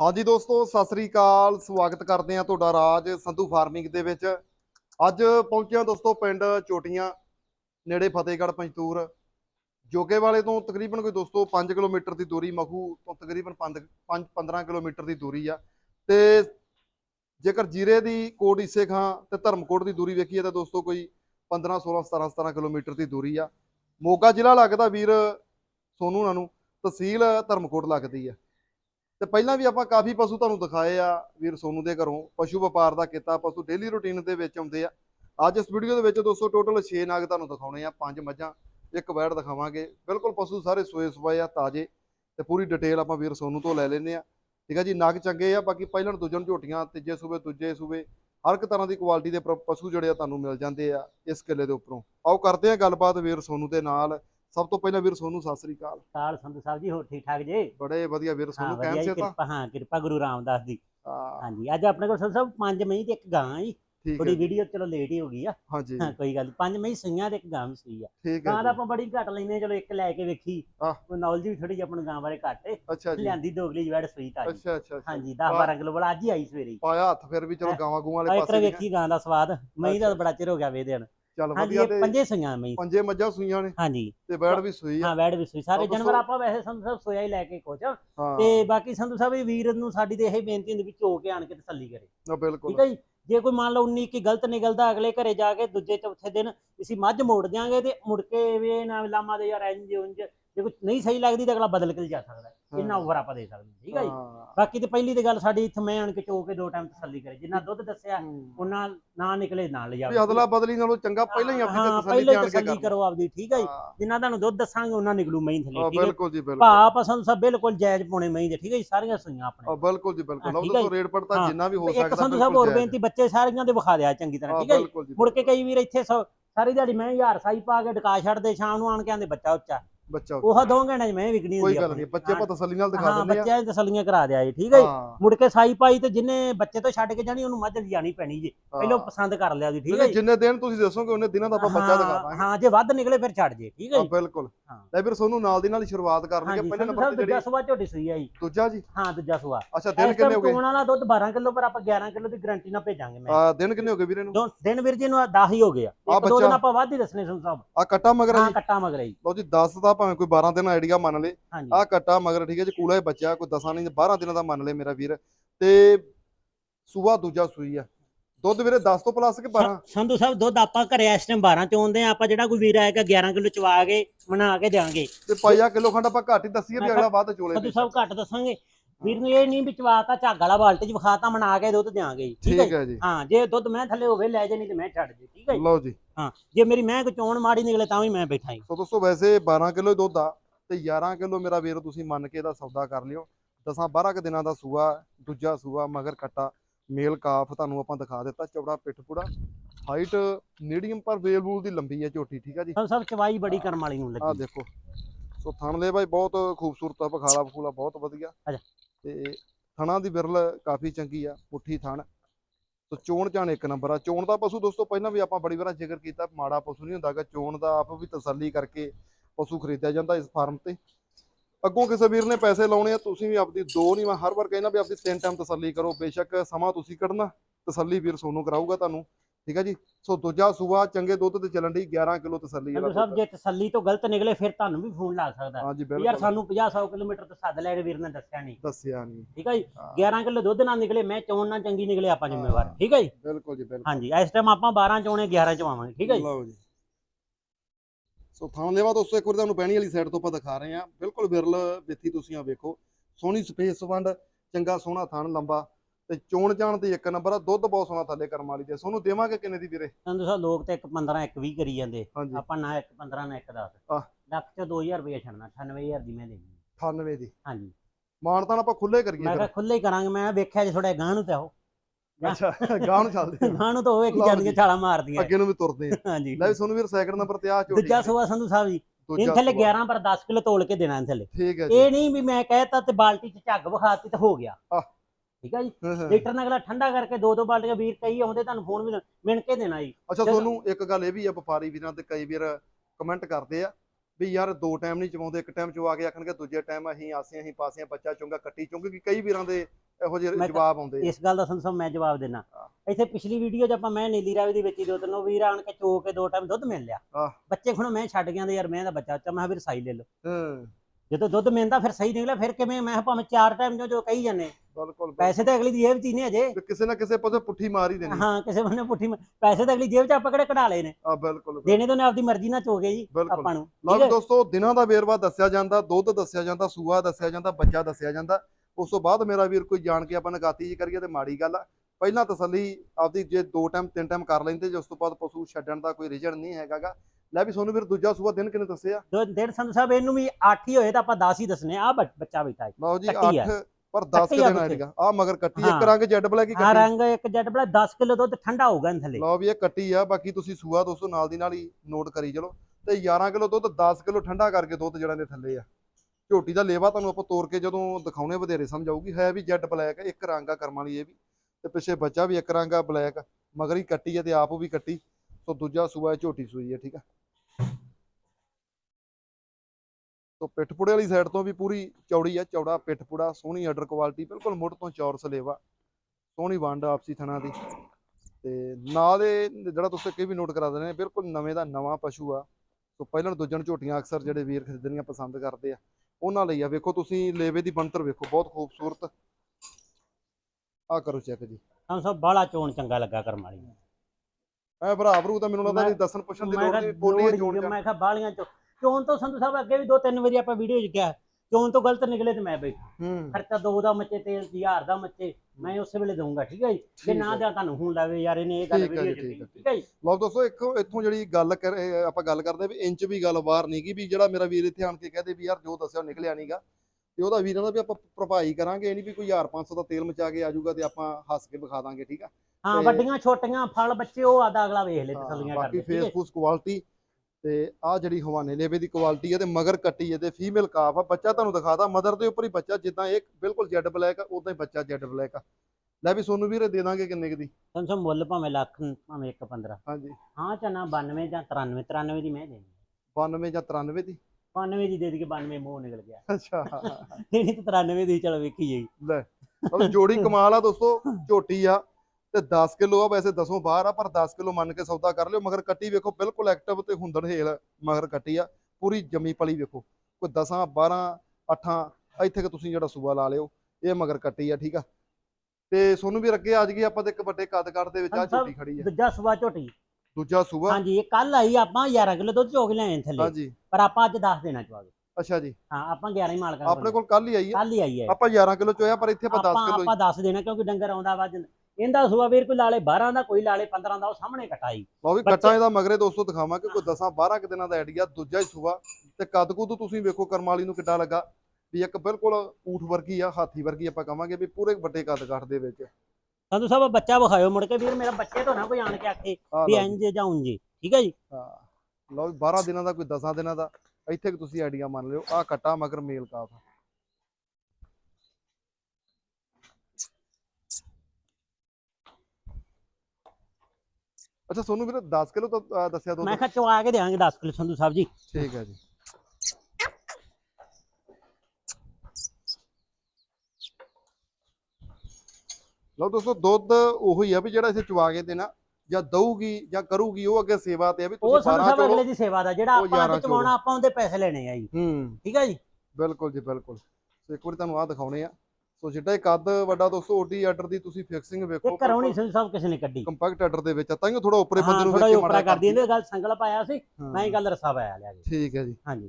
ਹਾਂਜੀ ਦੋਸਤੋ, ਸਤਿ ਸ੍ਰੀ ਅਕਾਲ। ਸਵਾਗਤ ਕਰਦੇ ਆ ਤੁਹਾਡਾ ਰਾਜ ਸੰਧੂ ਫਾਰਮਿੰਗ ਦੇ ਵਿੱਚ। ਅੱਜ ਪਹੁੰਚਿਆ ਦੋਸਤੋ ਪਿੰਡ ਚੋਟੀਆਂ, ਨੇੜੇ ਫਤਿਹਗੜ੍ਹ ਪੰਜਤੂਰ ਜੋਗੇ ਵਾਲੇ ਤੋਂ ਤਕਰੀਬਨ ਕੋਈ ਦੋਸਤੋ 5 ਕਿਲੋਮੀਟਰ ਦੀ ਦੂਰੀ ਮਖੂ ਤੋਂ ਤਕਰੀਬਨ 5 15 ਕਿਲੋਮੀਟਰ ਦੀ ਦੂਰੀ ਆ। ਤੇ ਜੇਕਰ ਜੀਰੇ ਦੀ ਕੋਟ ਇਸੇ ਖਾਂ ਤੇ ਧਰਮਕੋਟ ਦੀ ਦੂਰੀ ਵੇਖੀਏ ਤਾਂ ਦੋਸਤੋ ਕੋਈ 15 16 17 17 ਕਿਲੋਮੀਟਰ ਦੀ ਦੂਰੀ ਆ। ਮੋਗਾ ਜ਼ਿਲ੍ਹਾ ਲੱਗਦਾ ਵੀਰ ਸੋਨੂ ਨਾਲ ਨੂੰ ਤਹਿਸੀਲ ਧਰਮਕੋਟ ਲੱਗਦੀ ਆ। ਤੇ ਪਹਿਲਾਂ ਵੀ ਆਪਾਂ ਕਾਫੀ ਪਸ਼ੂ ਤੁਹਾਨੂੰ ਦਿਖਾਏ ਆ ਵੀਰ ਸੋਨੂ ਦੇ ਘਰੋਂ, ਪਸ਼ੂ ਵਪਾਰ ਦਾ ਕੀਤਾ, ਪਸ਼ੂ ਡੇਲੀ ਰੁਟੀਨ ਦੇ ਵਿੱਚ ਆਉਂਦੇ ਆ। ਅੱਜ ਇਸ ਵੀਡੀਓ ਦੇ ਵਿੱਚ ਦੋਸਤੋ ਟੋਟਲ 6 ਨਾਗ ਤੁਹਾਨੂੰ ਦਿਖਾਉਣੇ ਆ, ਪੰਜ ਮੱਝਾਂ, ਇੱਕ ਵੈੜ ਦਿਖਾਵਾਂਗੇ। ਬਿਲਕੁਲ ਪਸ਼ੂ ਸਾਰੇ ਸੋਏ ਸਵਾਏ ਆ, ਤਾਜ਼ੇ ਤੇ ਪੂਰੀ ਡਿਟੇਲ ਆਪਾਂ ਵੀਰ ਸੋਨੂ ਤੋਂ ਲੈ ਲੈਨੇ ਆ। ਠੀਕ ਆ ਜੀ, ਨਗ ਚੰਗੇ ਆ, ਬਾਕੀ ਪਹਿਲਾਂ ਦੂਜਣ ਝੋਟੀਆਂ, ਤੀਜੇ ਸੂਬੇ, ਦੂਜੇ ਸੂਬੇ, ਹਰ ਇੱਕ ਤਰ੍ਹਾਂ ਦੀ ਕੁਆਲਿਟੀ ਦੇ ਪਸ਼ੂ ਜਿਹੜੇ ਆ ਤੁਹਾਨੂੰ ਮਿਲ ਜਾਂਦੇ ਆ ਇਸ ਕਿੱਲੇ ਦੇ ਉੱਪਰੋਂ। ਆਓ ਕਰਦੇ ਆ ਗੱਲਬਾਤ ਵੀਰ ਸੋਨੂ ਦੇ ਨਾਲ। ਸਭ ਤੋਂ ਪਹਿਲਾਂ ਵੀਰ ਸੋਨੂ ਸਤਿ ਸ੍ਰੀ ਅਕਾਲ। ਕਾਲ ਸੰਧੂ ਸਾਹਿਬ ਜੀ ਹੋਰ ਠੀਕ ਠਾਕ ਜੇ? ਬੜੇ ਵਧੀਆ ਵੀਰ ਹਾਂ ਸੋਨੂ ਵਧੀਆ ਕਹਿਣ ਜੀ ਸੇ ਤਾਂ ਕਿਰਪਾ ਹਾਂ ਕਿਰਪਾ ਗੁਰੂ ਰਾਮਦਾਸ ਦੀ। ਹਾਂ, ਹਾਂਜੀ ਅੱਜ ਆਪਣੇ ਕੋਲ ਸਾਹਿਬ ਪੰਜ ਮਹੀਂ ਤੇ ਇੱਕ ਗਾਂ ਜੀ। ਠੀਕ ਥੋੜੀ ਹੈ ਵੀਡੀਓ ਚਲੋ ਲੇਟ ਹੀ ਹੋ ਗਈ ਆ। ਹਾਂਜੀ। ਹਾਂ ਕੋਈ ਗੱਲ ਨੀ। ਪੰਜ ਮਹੀਂ ਸੂਈਆਂ ਤੇ ਇੱਕ ਗਾਂ ਵੀ ਸੂਈ ਆ। ਠੀਕ ਹੈ ਗਾਂ ਜੀ। ਦਾ ਆਪਾਂ ਬੜੀ ਘੱਟ ਲੈਨੇ ਚਲੋ ਇੱਕ ਲੈ ਕੇ ਵੇਖੀ। ਆਹ। ਨੌਲੇਜ ਵੀ ਥੋੜੀ ਜਿਹੀ ਆਪਾਂ ਨੂੰ ਗਾਂ ਬਾਰੇ ਘੱਟ ਏ। ਅੱਛਾ ਜੀ। ਲਿਆਂਦੀ ਦੋਗਲੀ ਜਵੜ ਸੂਈ ਤਾਜੀ ਅੱਛਾ ਅੱਛਾ ਅੱਛਾ। ਹਾਂਜੀ 10 12 ਕਿਲੋ ਵਾਲਾ ਅੱਜ ਹੀ ਆਈ ਸਵੇਰੇ ਹੀ। ਪਾਇਆ ਹੱਥ ਫਿਰ ਵੀ ਚਲੋ ਹਾਂ। ਗਾਵਾਂ ਗੂਆਂ ਵਾਲੇ ਇੱਕ ਵਾਰ ਪਾਸੇ ਦੀਆਂ। ਵੇਖੀ ਗਾਂ ਦਾ ਸਵਾਦ। ਮਹੀਂ ਦਾ। ਬੜਾ ਚਿਰ ਹੋ ਗਿਆ ਵੇ ਦੇਣ ਚੱਲ ਹਾਂਜੀ ਵਧੀਆ ਇਹ ਤੇ ਪੰਜੇ ਸੂਈਆਂ ਮਹੀਂ ਪੰਜੇ ਮੱਝਾਂ ਸੂਈਆਂ ਨੇ। ਹਾਂਜੀ। ਤੇ ਬੈੜ ਵੀ ਸੂਈ ਆ। ਹਾਂ ਵੈੜ ਵੀ ਸੂਈ। ਸਾਰੇ ਜਾਨਵਰ। ਆਪਾਂ ਵੈਸੇ ਸੰਧੂ ਸਾਹਿਬ ਸੋਇਆ ਹੀ ਲੈ ਕੇ ਹਾਂ। ਤੇ ਬਾਕੀ ਸੰਧੂ ਸਾਹਿਬ ਇਹ ਵੀਰ ਨੂੰ ਸਾਡੀ ਤੇ ਇਹ ਬੇਨਤੀ ਹੁੰਦੀ ਵੀ ਝੋ ਕੇ ਆਣ ਕੇ ਤਸੱਲੀ ਕਰੇ। ਨਾ ਬਿਲਕੁਲ। ਠੀਕ ਹੈ ਜੀ? ਜੇ ਕੋਈ ਮੰਨ ਲਓ 19 ਕੀ ਗਲਤ ਨਿਕਲਦਾ ਅਗਲੇ ਘਰੇ ਜਾ ਕੇ ਦੂਜੇ ਚੌਥੇ ਦਿਨ ਅਸੀਂ ਮੱਝ ਮੋੜ ਦਿਆਂਗੇ ਤੇ ਮੁੜ ਕੇ ਵੀ ਨਾ ਲਾਮਾ ਦੇ ਯਾਰ ਇੰਜ ਉਂਝ ਜੇ ਕੋਈ ਨਹੀਂ ਸਹੀ ਲੱਗਦੀ ਤਾਂ ਅਗਲਾ ਬਦਲ ਕੇ ਜਾ ਸਕਦਾ ਹੈ। ਇੰਨਾ ਓਵਰ ਆਪਾਂ ਦੇ ਸਕਦੇ ਹਾਂ, ਠੀਕ ਹੈ ਜੀ? ਹਾਂ। ਬਾਕੀ ਤੇ ਪਹਿਲੀ ਤੇ ਗੱਲ ਸਾਡੀ ਇੱਥੇ ਮੈਂ ਆਣ ਕੇ ਚੋ ਕੇ ਦੋ ਟਾਈਮ ਤਸੱਲੀ ਕਰੇ ਜਿੰਨਾ ਦੁੱਧ ਦੱਸਿਆ ਹੂੰ। ਉਹਨਾਂ ਨਾ ਨਿਕਲੇ ਨਾ ਲਿਜਾਵੇ ਵੀ ਅਦਲਾ ਬਦਲੀ ਨਾਲੋਂ ਚੰਗਾ ਪਹਿਲਾਂ ਹੀ ਆਪਣੀ ਹਾਂ ਤੇ ਤਸੱਲੀ ਪਹਿਲਾਂ ਜਾਣ ਹੀ ਕੇ ਤਸੱਲੀ ਕਰੋ ਆਪਦੀ ਠੀਕ ਹੈ ਜੀ? ਜਿੰਨਾ ਤੁਹਾਨੂੰ ਦੁੱਧ ਦੱਸਾਂਗੇ ਉਹਨਾਂ ਨਿਕਲੂ ਮਹੀਂ ਥੱਲੇ ਹਾਂ ਠੀਕ ਹੈ ਬਿਲਕੁਲ ਜੀ ਬਿਲਕੁਲ। ਭਾ ਪਸੰਦ ਸਭ ਬਿਲਕੁਲ ਜਾਇਜ਼ ਪਾਉਣੇ ਮਹੀਂ ਦੇ ਠੀਕ ਹੈ ਜੀ? ਸਾਰੀਆਂ ਸੂਈਆਂ ਆਪਣੇ। ਹਾਂ ਬਿਲਕੁਲ ਜੀ ਬਿਲਕੁਲ। ਹਾਂ, ਉਹ ਠੀਕ ਹੈ ਦੱਸੋ ਰੇਟ ਪੜਤਾ ਹਾਂ। ਜਿੰਨਾ ਵੀ ਹੋ ਇੱਕ ਸਕਦਾ ਸੰਧੂ ਸਾਹਿਬ ਹੋਰ ਬਿਲਕੁਲ ਬੇਨਤੀ ਬੱਚੇ ਸਾਰੀਆਂ ਦੇ ਵਿਖਾ ਦਿਆ ਚੰਗੀ ਤਰ੍ਹਾਂ ਹਾਂ ਠੀਕ ਹੈ ਜੀ? ਬਿਲਕੁਲ ਜੀ ਮੁੜ ਕੇ ਕਈ ਵੀਰ ਇੱਥੇ ਸੌ- ਸਾਰੀ ਦਿਹਾੜੀ ਮੈਂ ਹਜ਼ਾਰ ਸਾਈ ਪਾ ਕੇ ਡਕਾ ਛੱਡਦੇ ਸ਼ਾਮ ਨੂੰ ਆਣ ਕੇ ਆਂਦੇ ਬੱਚਾ ਉੱਚਾ। ਬੱਚਾ ਉਹ ਦੋ ਘੰਟੇ ਚ ਮੈਂ ਵਿਕਣੀ ਕੋਈ ਹੁੰਦੀ ਗੱਲ ਨਹੀਂ ਬੱਚੇ ਆਪਾਂ ਤਸੱਲੀ ਨਾਲ ਦਿਖਾ ਹਾਂ ਦਿੰਦੇ ਆ। ਬੱਚਿਆਂ ਦੀ ਤਸੱਲੀਆਂ ਕਰਾ ਦਿਆ ਜੀ ਠੀਕ ਹੈ ਜੀ? ਹਾਂ। ਮੁੜ ਕੇ ਸਾਈ ਪਾਈ ਤੇ ਜਿੰਨੇ ਬੱਚੇ ਤੋਂ ਛੱਡ ਕੇ ਜਾਣੀ ਉਹਨੂੰ ਮੱਝ ਲਿਜਾਣੀ ਪੈਣੀ ਜੀ। ਪਹਿਲਾਂ ਹਾਂ। ਪਸੰਦ ਕਰ ਲਿਆ ਜੀ ਠੀਕ ਹੈ ਜੀ? ਜਿੰਨੇ ਦਿਨ ਤੁਸੀਂ ਦੱਸੋਗੇ ਉਹਨੇ ਦਿਨਾਂ ਦਾ ਆਪਾਂ ਬੱਚਾ ਦਿਖਾ ਹਾਂ, ਦਾਂਗੇ। ਹਾਂ ਜੇ ਵੱਧ ਨਿਕਲੇ ਫਿਰ ਛੱਡ ਜੇ ਠੀਕ ਹੈ ਹਾਂ ਜੀ? ਬਿਲਕੁਲ। ਹਾਂ। ਲੈ ਫਿਰ ਤੁਹਾਨੂੰ ਨਾਲ ਦੀ ਨਾਲ ਹੀ ਸ਼ੁਰੂਆਤ ਕਰ ਲਈਏ ਹਾਂਜੀ ਪਹਿਲੇ ਸੰਧੂ ਨੰਬਰ ਸਾਹਿਬ ਤੇ ਦੂਜਾ ਜਿਹੜੀ ਸੁਆ ਝੋਟੀ ਸੂਈ ਆ ਜੀ। ਦੂਜਾ ਜੀ। ਹਾਂ ਦੂਜਾ ਸੁਆ ਅੱਛਾ ਦਿਨ ਇਸ ਕਿੰਨੇ ਟਾਈਮ ਹੋ ਗਏ? ਕੋਣ ਵਾਲਾ ਦੁੱਧ 12 ਕਿਲੋ ਪਰ ਆਪਾਂ 11 ਕਿਲੋ ਦੀ ਗਾਰੰਟੀ ਨਾਲ ਭੇਜਾਂਗੇ ਮੈਂ। ਆ ਦਿਨ ਕਿੰਨੇ ਹੋ ਗਏ ਵੀਰੇ ਨੂੰ? ਦੋ ਦਿਨ ਵੀਰ ਜੀ ਨੂੰ 10 ਹੀ ਹੋ ਗਿਆ ਇੱਕ ਦੋ ਬੱਚਾ- ਦਿਨ ਆਪਾਂ ਵੱਧ ਹੀ ਦੱਸਣੇ ਸੰਧੂ ਸਾਹਿਬ। ਆ ਕੱਟਾ ਮਗਰ ਆ ਹਾਂ ਜੀ। ਕੱਟਾ ਮਗਰ ਜੀ। ਲਓ ਜੀ 10 ਦਾ ਭਾਵੇਂ ਕੋਈ 12 ਦਿਨ ਆਈਡੀਆ ਮੰਨ ਲੇ ਹਾਂਜੀ। ਆ ਕੱਟਾ ਮਗਰ ਠੀਕ ਹੈ ਜੀ ਕੂਲਾ ਹੀ ਬੱਚਾ ਕੋਈ 10 ਨਹੀਂ 12 ਦਿਨਾਂ ਦਾ ਮੰਨ ਲੇ ਮੇਰਾ ਵੀਰ। ਤੇ ਸੂਆ ਦੂਜਾ ਸੂਈ ਆ। ਦੁੱਧ ਵੀਰੇ 10 ਤੋਂ ਪਲੱਸ ਕਿ 12 ਸੰਧੂ ਸਾਹਿਬ ਦੁੱਧ ਆਪਾਂ ਘਰੇ ਇਸ ਟਾਈਮ 12 ਚੋਂਦੇ ਆ ਆਪਾਂ ਜਿਹੜਾ ਕੋਈ ਵੀਰ ਆਏਗਾ 11 ਕਿਲੋ ਚਵਾ ਕੇ ਬਣਾ ਕੇ ਦੇਵਾਂਗੇ ਤੇ ਪਾਈਆ ਕਿਲੋ ਖੰਡ ਆਪਾਂ ਘੱਟ ਹੀ ਦੱਸੀਏ ਵੀ ਅਗਲਾ ਬਾਅਦ ਚੋਲੇ ਸੰਧੂ ਸਾਹਿਬ ਘੱਟ ਦੱਸਾਂਗੇ। ਵੀਰ ਨੂੰ ਇਹ ਨਹੀਂ ਵੀ ਚਵਾਤਾ ਝੱਗ ਵਾਲਾ ਬਾਲਟੀ ਚ ਵਿਖਾਤਾ ਬਣਾ ਕੇ ਦੁੱਧ ਦੇਵਾਂਗੇ ਜੀ ਠੀਕ ਹੈ ਜੀ? ਹੈ ਜੀ। ਜੇ ਦੁੱਧ ਮੈਂ ਥੱਲੇ ਹੋਵੇ ਲੈ ਜੇ ਨਹੀਂ ਤੇ ਮੈਂ ਛੱਡ ਦੇ ਠੀਕ ਹੈ ਜੀ? ਲਓ ਜੀ। ਹਾਂ ਜੇ ਮੇਰੀ ਮੈਂ ਕੋ ਚੋਣ ਮਾੜੀ ਨਿਕਲੇ ਤਾਂ ਵੀ ਮੈਂ ਬੈਠਾ ਹੀ ਸੋ ਦੋਸਤੋ ਵੈਸੇ 12 ਕਿਲੋ ਦੁੱਧ ਆ ਤੇ 11 ਕਿਲੋ ਮੇਰਾ ਵੀਰ ਤੁਸੀਂ ਮੰਨ ਕੇ ਇਹਦਾ ਸੌਦਾ ਕਰ ਲਿਓ। ਦਸਾਂ 12 ਕੁ ਦਿਨਾਂ ਦਾ ਸੂਆ ਦੂਜਾ ਸੂਆ ਮਗਰ ਕੱਟਾ ਮੇਲ ਕਾਫ ਤੁਹਾਨੂੰ ਆਪਾਂ ਦਿਖਾ ਦਿੱਤਾ ਚੌੜਾ ਪਿੱਠ ਪੂੜਾ ਹਾਈਟ ਮੀਡੀਅਮ ਪਰ ਵੇਲ ਵੂਲ ਦੀ ਲੰਬੀ ਹੈ ਝੋਟੀ ਠੀਕ ਹੈ ਜੀ। ਸਾਹਿਬ ਚਵਾਈ ਬੜੀ ਕਰਮ ਵਾਲੀ ਨੂੰ ਲੱਗੀ। ਦੇਖੋ। ਸੋ ਥਣ ਲੈ ਬਾਈ ਬਹੁਤ ਖੂਬਸੂਰਤ ਆ ਬਖਾਲਾ ਬਖੂਲਾ ਬਹੁਤ ਵਧੀਆ। ਤੇ ਥਣਾ ਦੀ ਵਿਰਲ ਕਾਫੀ ਚੰਗੀ ਆ ਮੁੱਠੀ ਥਣ। ਸੋ ਚੋਣ ਚਾਣ ਇੱਕ ਨੰਬਰ ਆ। ਚੋਣ ਦਾ ਪਸ਼ੂ ਦੋਸਤੋ, ਪਹਿਲਾਂ ਵੀ ਆਪਾਂ ਬੜੀ ਵਾਰ ਜ਼ਿਕਰ ਕੀਤਾ, ਮਾੜਾ ਪਸ਼ੂ ਨਹੀਂ ਹੁੰਦਾਗਾ ਚੋਣ ਦਾ ਆਪ ਵੀ ਤਸੱਲੀ ਕਰਕੇ ਪਸ਼ੂ ਖਰੀਦਿਆ ਜਾਂਦਾ ਇਸ ਫਾਰਮ ਤੇ। ਅੱਗੋਂ ਕਿਸੇ ਵੀਰ ਨੇ ਪੈਸੇ ਲਾਉਣੇ ਆ, ਤੁਸੀਂ ਵੀ ਆਪਦੀ ਦੋ ਨਹੀਂ ਮੈਂ ਹਰ ਵਾਰ ਕਹਿੰਦਾ ਵੀ ਆਪਦੀ ਤਿੰਨ ਟਾਈਮ ਤਸੱਲੀ ਕਰੋ। ਬੇਸ਼ੱਕ ਸਮਾਂ ਤੁਸੀਂ ਕੱਢਣਾ, ਤਸੱਲੀ ਵੀਰ ਸੋਨੂੰ ਕਰਾਊਗਾ ਤੁਹਾਨੂੰ। ਠੀਕ ਹੈ ਜੀ? ਸੋ ਦੂਜਾ ਸੂਆ ਚੰਗੇ ਦੁੱਧ ਤੇ ਚੱਲਣ ਦੀ 11 ਕਿਲੋ ਤਸੱਲੀ ਵਾਲਾ ਸਾਹਿਬ। ਜੇ ਤਸੱਲੀ ਤੋਂ ਗਲਤ ਨਿਕਲੇ ਫਿਰ ਤੁਹਾਨੂੰ ਵੀ ਫੋਨ ਲਾ ਸਕਦਾ। ਯਾਰ ਸਾਨੂੰ 50 100 ਕਿਲੋਮੀਟਰ ਤੋਂ ਸੱਦ ਲੈ ਕੇ ਵੀਰ ਨੇ ਦੱਸਿਆ ਨਹੀਂ। ਦੱਸਿਆ ਨਹੀਂ। ਠੀਕ ਹੈ ਜੀ? ਹਾਂ, 11 ਕਿਲੋ ਦੁੱਧ ਨਾਲ ਨਿਕਲੇ ਮੈਂ ਚੋਣ ਨਾਲ ਚੰਗੀ ਨਿਕਲੇ ਆਪਾਂ ਜ਼ਿੰਮੇਵਾਰ। ਠੀਕ ਹੈ ਜੀ? ਬਿਲਕੁਲ ਜੀ ਬਿਲਕੁਲ। ਹਾਂਜੀ ਇਸ ਟਾਈਮ ਆਪਾਂ 12 ਚੋਣੇ 11 ਚਵਾਵਾਂਗੇ ਠੀਕ ਹੈ ਜੀ? ਲਓ ਜੀ। ਸੋ ਥਾਂ ਲੈਵਾ ਦੋਸਤੋ ਇੱਕ ਵਾਰ ਤੁਹਾਨੂੰ ਬਹਿਣੀ ਵਾਲੀ ਸਾਈਡ ਤੋਂ ਆਪਾਂ ਦਿਖਾ ਰਹੇ ਹਾਂ। ਬਿਲਕੁਲ ਵਿਰਲ ਵਿੱਥੀ ਤੁਸੀਂ ਆ ਵੇਖੋ। ਸੋਹਣੀ ਸਪੇਸ ਵੰਡ ਚੰਗਾ ਸੋਹਣਾ ਥਣ ਲੰਬਾ। ਤੇ ਚੋਣ ਜਾਣ ਤੇ ਇੱਕ ਨੰਬਰ ਆ ਦੁੱਧ ਬਹੁਤ ਸੋਹਣਾ ਥੱਲੇ ਕਰਮ ਵਾਲੀ ਦੇ ਸੋਨੂੰ ਦੇਵਾਂਗੇ ਕਿੰਨੇ ਦੀ ਵੀਰੇ? ਸੰਧੂ ਸਾਹਿਬ ਲੋਕ ਤੇ ਇੱਕ 15 ਇੱਕ 20 ਕਰੀ ਜਾਂਦੇ। ਹਾਂਜੀ। ਆਪਾਂ ਨਾ ਇੱਕ 15 ਨਾ ਇੱਕ 10 ਆਹ। ਲੱਖ ਚ 2000 ਰੁਪਏ ਛੱਡਣਾ 98000 ਦੀ ਮੈਂ ਦੇਣੀ। 98 ਦੀ। ਹਾਂਜੀ। ਮਾਨ ਤਾਂ ਆਪਾਂ ਖੁੱਲੇ ਕਰੀਏ ਮੈਂ ਕਿਹਾ ਖੁੱਲੇ ਹੀ ਕਰਾਂਗੇ ਮੈਂ ਵੇਖਿਆ ਜੇ ਥੋੜਾ ਗਾਂ ਨੂੰ ਤੇ ਫਿਰ। ਅੱਛਾ ਗਾਂ ਨੂੰ ਚੱਲਦੇ ਆ। ਗਾਂ ਨੂੰ ਤਾਂ ਉਹ ਇੱਕ ਲਓ ਜਾਂਦੀਆਂ ਜੀ। ਛਾਲਾਂ ਮਾਰਦੀਆਂ। ਅੱਗੇ ਨੂੰ ਵੀ ਤੁਰਦੇ ਆ। ਹਾਂਜੀ। ਲੈ ਵੀ ਸੋਨੂੰ ਵੀਰ ਸੈਕਿੰਡ ਨੰਬਰ ਤੇ ਆ ਝੋਟੀ। ਦੂਜਾ ਸੂਆ ਸੰਧੂ ਸਾਹਿਬ ਜੀ। ਦੂਜਾ ਇਹ ਥੱਲੇ ਸੂਆ। 11 ਪਰ 10 ਕਿਲੋ ਤੋਲ ਕੇ ਦੇਣਾ ਇਹ ਥੱਲੇ। ਠੀਕ ਹੈ ਜੀ। ਇਹ ਨਹੀਂ ਵੀ ਮੈਂ ਕਹਿਤਾ ਤੇ ਬਾਲਟੀ ਚ ਝੱਗ ਵਿਖਾਤੀ ਤੇ ਹੋ ਗਿਆ। ਆਹ। ਠੀਕ ਹੈ ਜੀ। ਲੀਟਰ ਨਾਲ ਅਗਲਾ ਠੰਡਾ ਕਰਕੇ ਦੋ ਦੋ ਬਾਲਟੀਆਂ ਵੀਰ ਕਈ ਆਉਂਦੇ ਤੁਹਾਨੂੰ ਫੋਨ ਵੀ ਮਿਣ ਕੇ ਦੇਣਾ ਜੀ ਅੱਛਾ ਤੁਹਾਨੂੰ ਇੱਕ ਗੱਲ ਇਹ ਵੀ ਆ ਵਪਾਰੀ ਵੀਰਾਂ ਤੇ ਕਈ ਵੀਰ ਕਮੈਂਟ ਕਰਦੇ ਆ ਵੀ ਯਾਰ ਦੋ ਟਾਈਮ ਨਹੀਂ ਚਵਾਉਂਦੇ ਇੱਕ ਟਾਈਮ ਚਵਾ ਕੇ ਆਖਣਗੇ ਦੂਜੇ ਟਾਈਮ ਅਸੀਂ ਆਸੀਆਂ ਅਸੀਂ ਪਾਸੀਆਂ ਬੱਚਾ ਚੁੰਗਾ ਕੱਟੀ ਚੁੰਗੀ ਕਿ ਕਈ ਵੀਰਾਂ ਦੇ ਇਹੋ ਜਿਹੇ ਜਵਾਬ ਆਉਂਦੇ। ਇਸ ਗੱਲ ਦਾ ਸੰਸਾ ਮੈਂ ਜਵਾਬ ਦੇਣਾ। ਇੱਥੇ ਪਿਛਲੀ ਵੀਡੀਓ 'ਚ ਆਪਾਂ ਮੈਂ ਨੀਲੀ ਰਾਵੀ ਦੀ ਵੇਚੀ ਦੋ ਤਿੰਨ ਵੀਰ ਆਣ ਕੇ ਚੋ ਕੇ ਦੋ ਟਾਈਮ ਦੁੱਧ ਮਿਲ ਲਿਆ। ਬੱਚੇ ਖੁਣ ਮੈਂ ਛੱਡ ਗਿਆ ਤੇ ਯਾਰ ਮੈਂ ਦਾ ਬੱਚਾ ਉੱਚਾ ਮੈਂ ਵੀਰ ਸਾਈ ਲੈ ਲਓ ਹੂੰ ਜਦੋਂ ਦੁੱਧ ਮਿਲਦਾ ਫਿਰ ਸਹੀ ਨਿਕਲਿਆ ਫਿਰ ਕਿਵੇਂ? ਮੈਂ ਕਿਹਾ ਭਾਵੇਂ ਚਾਰ ਟਾਈਮ ਜੋ ਜੋ ਕਹੀ ਜਾਂਦੇ ਬਿਲਕੁਲ ਪੈਸੇ ਤਾਂ ਅਗਲੀ ਦੀ ਜੇਬ 'ਚ ਹੀ ਨੇ ਅਜੇ। ਕਿਸੇ ਨਾ ਕਿਸੇ ਪਾਸੇ ਪੁੱਠੀ ਮਾਰ ਹੀ ਦੇਣੀ। ਹਾਂ ਕਿਸੇ ਬੰਨੇ ਪੁੱਠੀ ਪੈਸੇ ਤਾਂ ਅਗਲੀ ਜੇਬ 'ਚ ਆਪਾਂ ਕਿਹੜੇ ਕਢਾ ਲਏ ਨੇ। ਆ ਬਿਲਕੁਲ ਦੇਣੇ ਤਾਂ ਉਹਨੇ ਆਪਦੀ ਮਰਜ਼ੀ ਨਾਲ ਚੋ ਗਏ ਜੀ ਬਿਲਕੁਲ। ਆਪਾਂ ਨੂੰ। ਲਓ ਠੀਕ ਹੈ? ਦੋਸਤੋ ਦਿਨਾਂ ਦਾ ਵੇਰਵਾ ਦੱਸਿਆ ਜਾਂਦਾ ਦੁੱਧ ਦੱਸਿਆ ਜਾਂਦਾ ਸੂਆ ਦੱਸਿਆ ਜਾਂਦਾ ਬੱਚਾ ਦੱਸਿਆ ਜਾਂਦਾ। ਉਸ ਤੋਂ ਬਾਅਦ ਮੇਰਾ ਵੀਰ ਕੋਈ ਜਾਣ ਕੇ ਆਪਾਂ ਨਗਾਤੀ ਜੀ ਕਰੀਏ ਤੇ ਮਾੜੀ ਗੱਲ ਆ। ਪਹਿਲਾਂ ਤਸੱਲੀ ਆਪਦੀ ਜੇ ਦੋ ਟਾਈਮ ਤਿੰਨ ਟਾਈਮ ਕਰ ਲੈਂਦੇ ਜੇ ਉਸ ਤੋਂ ਬਾਅਦ ਪਸ਼ੂ ਛੱਡਣ ਦਾ ਕੋਈ ਰੀਜਨ ਨਹੀਂ ਹੈਗਾਗਾ। ਲੈ ਵੀ ਸੋਨੂੰ ਵੀਰ ਦੂਜਾ ਸੂਆ ਦਿਨ ਕਿਨੇ ਦੱਸਿਆ? ਦੋ ਡੇਢ ਸੰਧੂ ਸਾਹਿਬ ਇਹਨੂੰ ਵੀ 8 ਹੀ ਹੋਏ ਤਾਂ ਆਪਾਂ 10 ਹੀ ਦੱਸਨੇ ਆ। ਬੱਚਾ ਬੈਠਾ ਹੈ ਲਓ ਜੀ ਕੱਟੀ ਆ। 8 ਪਰ 10 ਕੱਟੀ ਆ ਦਿਨ ਬੱਚੇ। ਆਏਗਾ ਆ ਮਗਰ ਕੱਟੀ ਇੱਕ ਹਾਂ। ਰੰਗ ਜੈਡ ਬਲੈਕ ਹੀ ਆ ਕੱਟੀ? ਰੰਗ ਇੱਕ ਜੱਟ ਬੜਾ 10 ਕਿਲੋ ਦੁੱਧ ਠੰਡਾ ਹੋਊਗਾ ਥੱਲੇ। ਲਓ ਵੀ ਇਹ ਕੱਟੀ ਆ। ਬਾਕੀ ਤੁਸੀਂ ਸੂਆ ਦੋਸਤੋ ਨਾਲ ਦੀ ਨਾਲ ਹੀ ਨੋਟ ਕਰੀ ਚਲੋ। ਤੇ 11 ਕਿਲੋ ਦੁੱਧ 10 ਕਿਲੋ ਠੰਡਾ ਕਰਕੇ ਦੁੱਧ ਜਿਹੜਾ ਦੇ ਥੱਲੇ ਆ। ਝੋਟੀ ਦਾ ਲੇਵਾ ਤੁਹਾਨੂੰ ਆਪਾਂ ਤੋੜ ਕੇ ਜਦੋਂ ਦਿਖਾਉਣੇ ਵਧੇਰੇ ਸਮਝ ਆਊਗੀ। ਹੈ ਵੀ ਜੈਡ ਬਲੈਕ ਇੱਕ ਰੰਗ ਆ ਕਰਮਾਂ ਲਈ ਇਹ ਵੀ। ਤੇ ਪਿੱਛੇ ਬੱਚਾ ਵੀ ਇੱਕ ਰੰਗ ਆ ਬਲੈਕ। ਮਗਰ ਹੀ ਕੱਟੀ ਆ ਤੇ ਆਪ ਵੀ ਕੱਟੀ। ਸੋ ਦੂਜਾ ਸੂਆ ਇਹ ਝੋਟੀ ਸੂਈ ਆ ਠੀਕ ਆ। ਸੋ ਪਿੱਠਪੁੜੇ ਵਾਲੀ ਸਾਈਡ ਤੋਂ ਵੀ ਪੂਰੀ ਚੌੜੀ ਆ ਚੌੜਾ ਪਿੱਠਪੁੜਾ ਸੋਹਣੀ ਆਰਡਰ ਕੁਆਲਿਟੀ ਬਿਲਕੁਲ ਮੁੱਢ ਤੋਂ ਚੌਰ ਸਲੇਵਾ ਸੋਹਣੀ ਵੰਡ ਆਪਸੀ ਥਣਾ ਦੀ। ਤੇ ਨਾਲ ਇਹ ਜਿਹੜਾ ਤੁਸੀਂ ਅੱਗੇ ਵੀ ਨੋਟ ਕਰਾ ਦਿੰਦੇ ਨੇ ਬਿਲਕੁਲ ਨਵੇਂ ਦਾ ਨਵਾਂ ਪਸ਼ੂ ਆ। ਸੋ ਪਹਿਲਾਂ ਦੂਜਣ ਝੋਟੀਆਂ ਅਕਸਰ ਜਿਹੜੇ ਵੀਰ ਖਰੀਦਣੀਆਂ ਪਸੰਦ ਕਰਦੇ ਆ ਉਹਨਾਂ ਲਈ ਆ। ਵੇਖੋ ਤੁਸੀਂ ਲੇਵੇ ਦੀ ਬਣਤਰ ਵੇਖੋ ਬਹੁਤ ਖੂਬਸੂਰਤ। ਆ ਕਰੋ ਚੈੱਕ ਜੀ। ਸਾਨੂੰ ਸਭ ਬਾਹਲਾ ਚੋਣ ਚੰਗਾ ਲੱਗਾ ਕਰਮ ਵਾਲੀ। ਐ ਭਰਾ ਭਰੂ ਤਾਂ ਮੈਨੂੰ ਲੱਗਦਾ ਨਹੀਂ ਦੱਸਣ ਪੁੱਛਣ ਦੀ ਲੋੜ ਨਹੀਂ ਬੋਲੀ ਜੋੜ ਹੀ ਮੈਂ ਕਿਹਾ ਬਾਹਲੀਆਂ ਚੋ ਚੋਣ ਤੋਂ ਸੰਧੂ ਸਾਹਿਬ ਅੱਗੇ ਵੀ ਦੋ ਤਿੰਨ ਵਾਰੀ ਆਪਾਂ ਵੀਡੀਓ 'ਚ ਕਿਹਾ ਚੋਣ ਤੋਂ ਗਲਤ ਨਿਕਲੇ ਤੇ ਮੈਂ ਬੈਠਾ। ਹੂੰ। ਖਰਚਾ ਦੋ ਦਾ ਮੱਚੇ ਤੇਲ ਹਜ਼ਾਰ ਦਾ ਮੱਚੇ ਮੈਂ ਉਸੇ ਵੇਲੇ ਦਊਂਗਾ ਠੀਕ ਹੈ ਜੀ? ਜੇ ਨਾ। ਦਿਆ ਤੁਹਾਨੂੰ ਹੁਣ ਲਾਵੇ ਯਾਰ ਇਹਨੇ ਇਹ ਗੱਲ ਠੀਕ ਹੈ ਵੀਡੀਓ ਜੀ, 'ਚ ਠੀਕ ਹੈ, ਕਹੀ, ਠੀਕ ਹੈ। ਜੀ? ਲਓ ਦੋਸਤੋ ਇੱਕ ਇੱਥੋਂ ਜਿਹੜੀ ਗੱਲ ਕਰ ਇਹ ਆਪਾਂ ਗੱਲ ਕਰਦੇ ਵੀ ਇੰਚ ਵੀ ਗੱਲ ਬਾਹਰ ਨਹੀਂ ਗਈ ਵੀ ਜਿਹੜਾ ਮੇਰਾ ਵੀਰ ਇੱਥੇ ਆਣ ਕੇ ਕਹਦੇ ਵੀ ਯਾਰ ਜੋ ਦੱਸਿਆ ਉਹ ਨਿਕਲਿਆ ਨਹੀਂਗਾ ਤੇ ਉਹਦਾ ਵੀਰਾਂ ਦਾ ਵੀ ਆਪਾਂ ਭਰਪਾਈ ਕਰਾਂਗੇ ਇਹ ਨਹੀਂ ਵੀ ਕੋਈ 1500 ਦਾ ਤੇਲ ਮਚਾ ਕੇ ਆਜੂਗਾ ਤੇ ਆਪਾਂ ਹੱਸ ਕੇ ਵਿਖਾ ਦਾਂਗੇ ਠੀਕ ਆ? ਹਾਂ ਤੇ- ਵੱਡੀਆਂ ਛੋਟੀਆਂ ਫਲ ਬੱਚੇ ਉਹ ਆਦਾ ਅਗਲਾ ਵੇਖ ਲੈ ਤਸੱਲੀਆਂ ਬਾਕੀ ਕਰਦੇ ਹੈ ਫੇਸਬੁੱਕ ਕੁਆਲਿਟੀ ਤੇ ਆ ਜਿਹੜੀ ਹਵਾਨੇ ਲੇਵੇ ਦੀ ਕੁਆਲਿਟੀ ਹੈ ਤੇ ਮਗਰ ਕੱਟੀ ਹੈ ਤੇ ਫੀਮੇਲ ਕਾਫ ਆ ਬੱਚਾ ਤੁਹਾਨੂੰ ਦਿਖਾਦਾ ਮਦਰ ਦੇ ਉੱਪਰ ਹੀ ਬੱਚਾ ਜਿੱਦਾਂ ਇਹ ਬਿਲਕੁਲ ਜੈਡ ਬਲੈਕ ਆ ਉਦਾਂ ਹੀ ਬੱਚਾ ਜੈਡ ਬਲੈਕ ਆ। ਲੈ ਵੀ ਸੋਨੂੰ ਵੀਰੇ ਦੇ ਦਾਂਗੇ ਕਿੰਨੇ ਕੁ ਦੀ? ਤੁਹਾਨੂੰ ਸਭ ਮੁੱਲ ਭਾਵੇਂ ਲੱਖ ਭਾਵੇਂ 1 15 ਹਾਂਜੀ। ਹਾਂ ਚਾਹਨਾ 92 ਜਾਂ 93 93 ਦੀ ਮੈਂ ਦੇਣੀ 92 ਜਾਂ 93 ਦੀ? 92 ਦੀ ਦੇ ਦੇ ਕੇ 92 ਮੂੰਹ ਨਿਕਲ ਗਿਆ। ਅੱਛਾ। ਨਹੀਂ ਤੇ 93 ਦੀ ਚਲੋ ਵੇਖੀ ਜਾਈ। ਲੈ ਜੋੜੀ ਕਮਾਲ ਆ ਦੋਸਤੋ ਝੋਟੀ ਆ। ਤੇ 10 ਕਿਲੋ ਆ ਵੈਸੇ ਦਸੋਂ ਬਾਹਰ ਆ ਪਰ 10 ਕਿਲੋ ਮੰਨ ਕੇ ਸੌਦਾ ਕਰ ਲਿਓ ਮਗਰ ਕੱਟੀ ਵੇਖੋ ਬਿਲਕੁਲ ਐਕਟਿਵ ਤੇ ਹੁੰਦੜ ਹੇਲ ਮਗਰ ਕੱਟੀ ਆ ਪੂਰੀ ਜੰਮੀ ਪਲੀ ਵੇਖੋ ਕੋਈ 10 12 8 ਇੱਥੇ ਕਿ ਤੁਸੀਂ ਜਿਹੜਾ ਸੂਆ ਲਾ ਲਿਓ ਇਹ ਮਗਰ ਕੱਟੀ ਆ ਠੀਕ ਆ। ਤੇ ਸੋਨੂੰ ਵੀ ਅੱਗੇ ਆ ਜਗੀ ਆਪਾਂ ਤੇ ਇੱਕ ਵੱਡੇ ਕਦਕਾਰ ਦੇ ਵਿੱਚ ਆ ਝੋਟੀ ਖੜੀ ਆ। ਦੂਜਾ ਸਵਾ ਝੋਟੀ। ਦੂਜਾ ਸੂਆ ਹਾਂਜੀ ਇਹ ਕੱਲ ਆਈ ਆਪਾਂ 11 ਕਿਲੋ ਦੁੱਧ ਚੋਗ ਲਿਆਏ ਥੱਲੇ। ਹਾਂਜੀ। ਪਰ ਆਪਾਂ ਅੱਜ 10 ਦੇਣਾ ਚਾਹਾਂਗੇ ਅੱਛਾ ਜੀ। ਹਾਂ ਆਪਾਂ 11 ਹੀ ਮਾਲ ਕਰਾਂਗੇ ਆਪਣੇ ਕੋਲ। ਕੱਲ ਹੀ ਆਈ ਆ। ਕੱਲ ਹੀ ਆਈ ਹੈ। ਆਪਾਂ 11 ਕਿਲੋ ਚੋਇਆ ਪਰ ਇੱਥੇ ਆਪਾਂ 10 ਆਪਾਂ ਕਿਲੋ ਆਪਾਂ 10 ਦੇਣਾ ਕਿਉਂਕਿ ਡੰਗਰ ਆਉਂਦਾ ਵਾ ਇਹਦਾ ਸੁਆ ਵੀਰ ਕੋਈ ਲਾਲੇ 12 ਦਾ ਕੋਈ ਲਾਲੇ 15 ਦਾ ਉਹ ਸਾਹਮਣੇ ਕਟਾਈ। ਉਹ ਵੀ ਕੱਟਾਂ ਇਹਦਾ ਮਗਰੇ ਦੋਸਤੋ ਦਿਖਾਵਾਂਗੇ ਕੋਈ 10 12 ਕਿ ਦਿਨਾਂ ਦਾ ਆਈਡੀਆ ਦੂਜਾ ਹੀ ਸੂਆ। ਤੇ ਕੱਦ ਕੁੱਦ ਤੁਸੀਂ ਵੇਖੋ ਕਰਮਾਲੀ ਨੂੰ ਕਿੱਡਾ ਲੱਗਾ ਵੀ ਇੱਕ ਬਿਲਕੁਲ ਊਠ ਵਰਗੀ ਆ ਹਾਥੀ ਵਰਗੀ ਆਪਾਂ ਕਵਾਂਗੇ ਵੀ ਪੂਰੇ ਵੱਡੇ ਕੱਦ ਕਾਠ ਦੇ ਵਿੱਚ। ਸੰਧੂ ਸਾਹਿਬ ਬੱਚਾ ਵਿਖਾਇਓ ਮੁੜ ਕੇ ਵੀਰ ਮੇਰਾ ਬੱਚੇ ਤੋਂ ਨਾ ਕੋਈ ਆਣ ਕੇ ਆਖੇ ਵੀ ਲਓ ਜੀ। ਇੰਜ ਜਾਂ ਉਂਝ ਠੀਕ ਹੈ ਜੀ? ਹਾਂ ਲਓ ਵੀ 12 ਦਿਨਾਂ ਦਾ ਕੋਈ 10 ਦਿਨਾਂ ਦਾ ਇੱਥੇ ਕਿ ਤੁਸੀਂ ਆਈਡੀਆ ਮੰਨ ਲਿਓ ਆ ਕੱਟਾ ਮਗਰ ਮੇਲ ਕਾਫ। ਅੱਛਾ ਸੋਨੂੰ ਵੀਰ 10 ਕਿਲੋ ਤਾਂ ਦੱਸਿਆ ਦੋ ਮੈਂ ਕਿਹਾ ਚਵਾ ਕੇ ਦੇਵਾਂਗੇ 10 ਕਿਲੋ ਸੰਧੂ ਸਾਹਿਬ ਜੀ। ਠੀਕ ਹੈ ਜੀ। ਲਓ ਦੋਸਤੋ ਦੁੱਧ ਉਹੀ ਆ ਵੀ ਜਿਹੜਾ ਇੱਥੇ ਚਵਾ ਕੇ ਦੇਣਾ ਜਾਂ ਦਊਗੀ ਜਾਂ ਕਰੂਗੀ ਉਹ ਅੱਗੇ ਸੇਵਾ ਤੇ ਆ ਵੀ ਤੁਸੀਂ ਸੰਧੂ 12 ਸਾਹਿਬ ਚੋਲੋ। ਅਗਲੇ ਦੀ ਸੇਵਾ ਦਾ ਜਿਹੜਾ ਆਪਾਂ ਚਵਾਉਣਾ ਆਪਾਂ ਉਹਦੇ ਪੈਸੇ ਲੈਣੇ ਆ ਜੀ। ਹੂੰ। ਠੀਕ ਹੈ ਜੀ? ਬਿਲਕੁਲ ਜੀ ਬਿਲਕੁਲ। ਸੋ ਇੱਕ ਵਾਰੀ ਤੁਹਾਨੂੰ ਆ ਦਿਖਾਉਣੇ ਆ। ਸੋ ਜਿੱਡਾ ਇਹ ਕੱਦ ਵੱਡਾ ਦੋਸਤੋ ਓਡੀ ਆਰਡਰ ਦੀ ਤੁਸੀਂ ਫਿਕਸਿੰਗ ਵੇਖੋ ਇਹ ਘਰੋਂ ਨਹੀਂ ਸੰਧੂ ਸਾਹਿਬ ਕਿਸੇ ਨੇ ਕੱਢੀ। ਕੰਪੈਕਟ ਆਰਡਰ ਦੇ ਵਿੱਚ ਤਾਂ ਹੀ ਥੋੜਾ ਉੱਪਰੇ ਬੰਦੇ ਨੂੰ ਵੇਖ ਕੇ ਉਪਰਾ ਮਾੜਾ ਕਰਦੀ ਇਹਦੇ ਗੱਲ ਸੰਗਲ ਪਾਇਆ ਸੀ ਮੈਂ ਹੀ ਗੱਲ ਰਸਾ ਪਾਇਆ ਲਿਆ ਜੀ। ਠੀਕ ਹੈ ਜੀ। ਹਾਂਜੀ।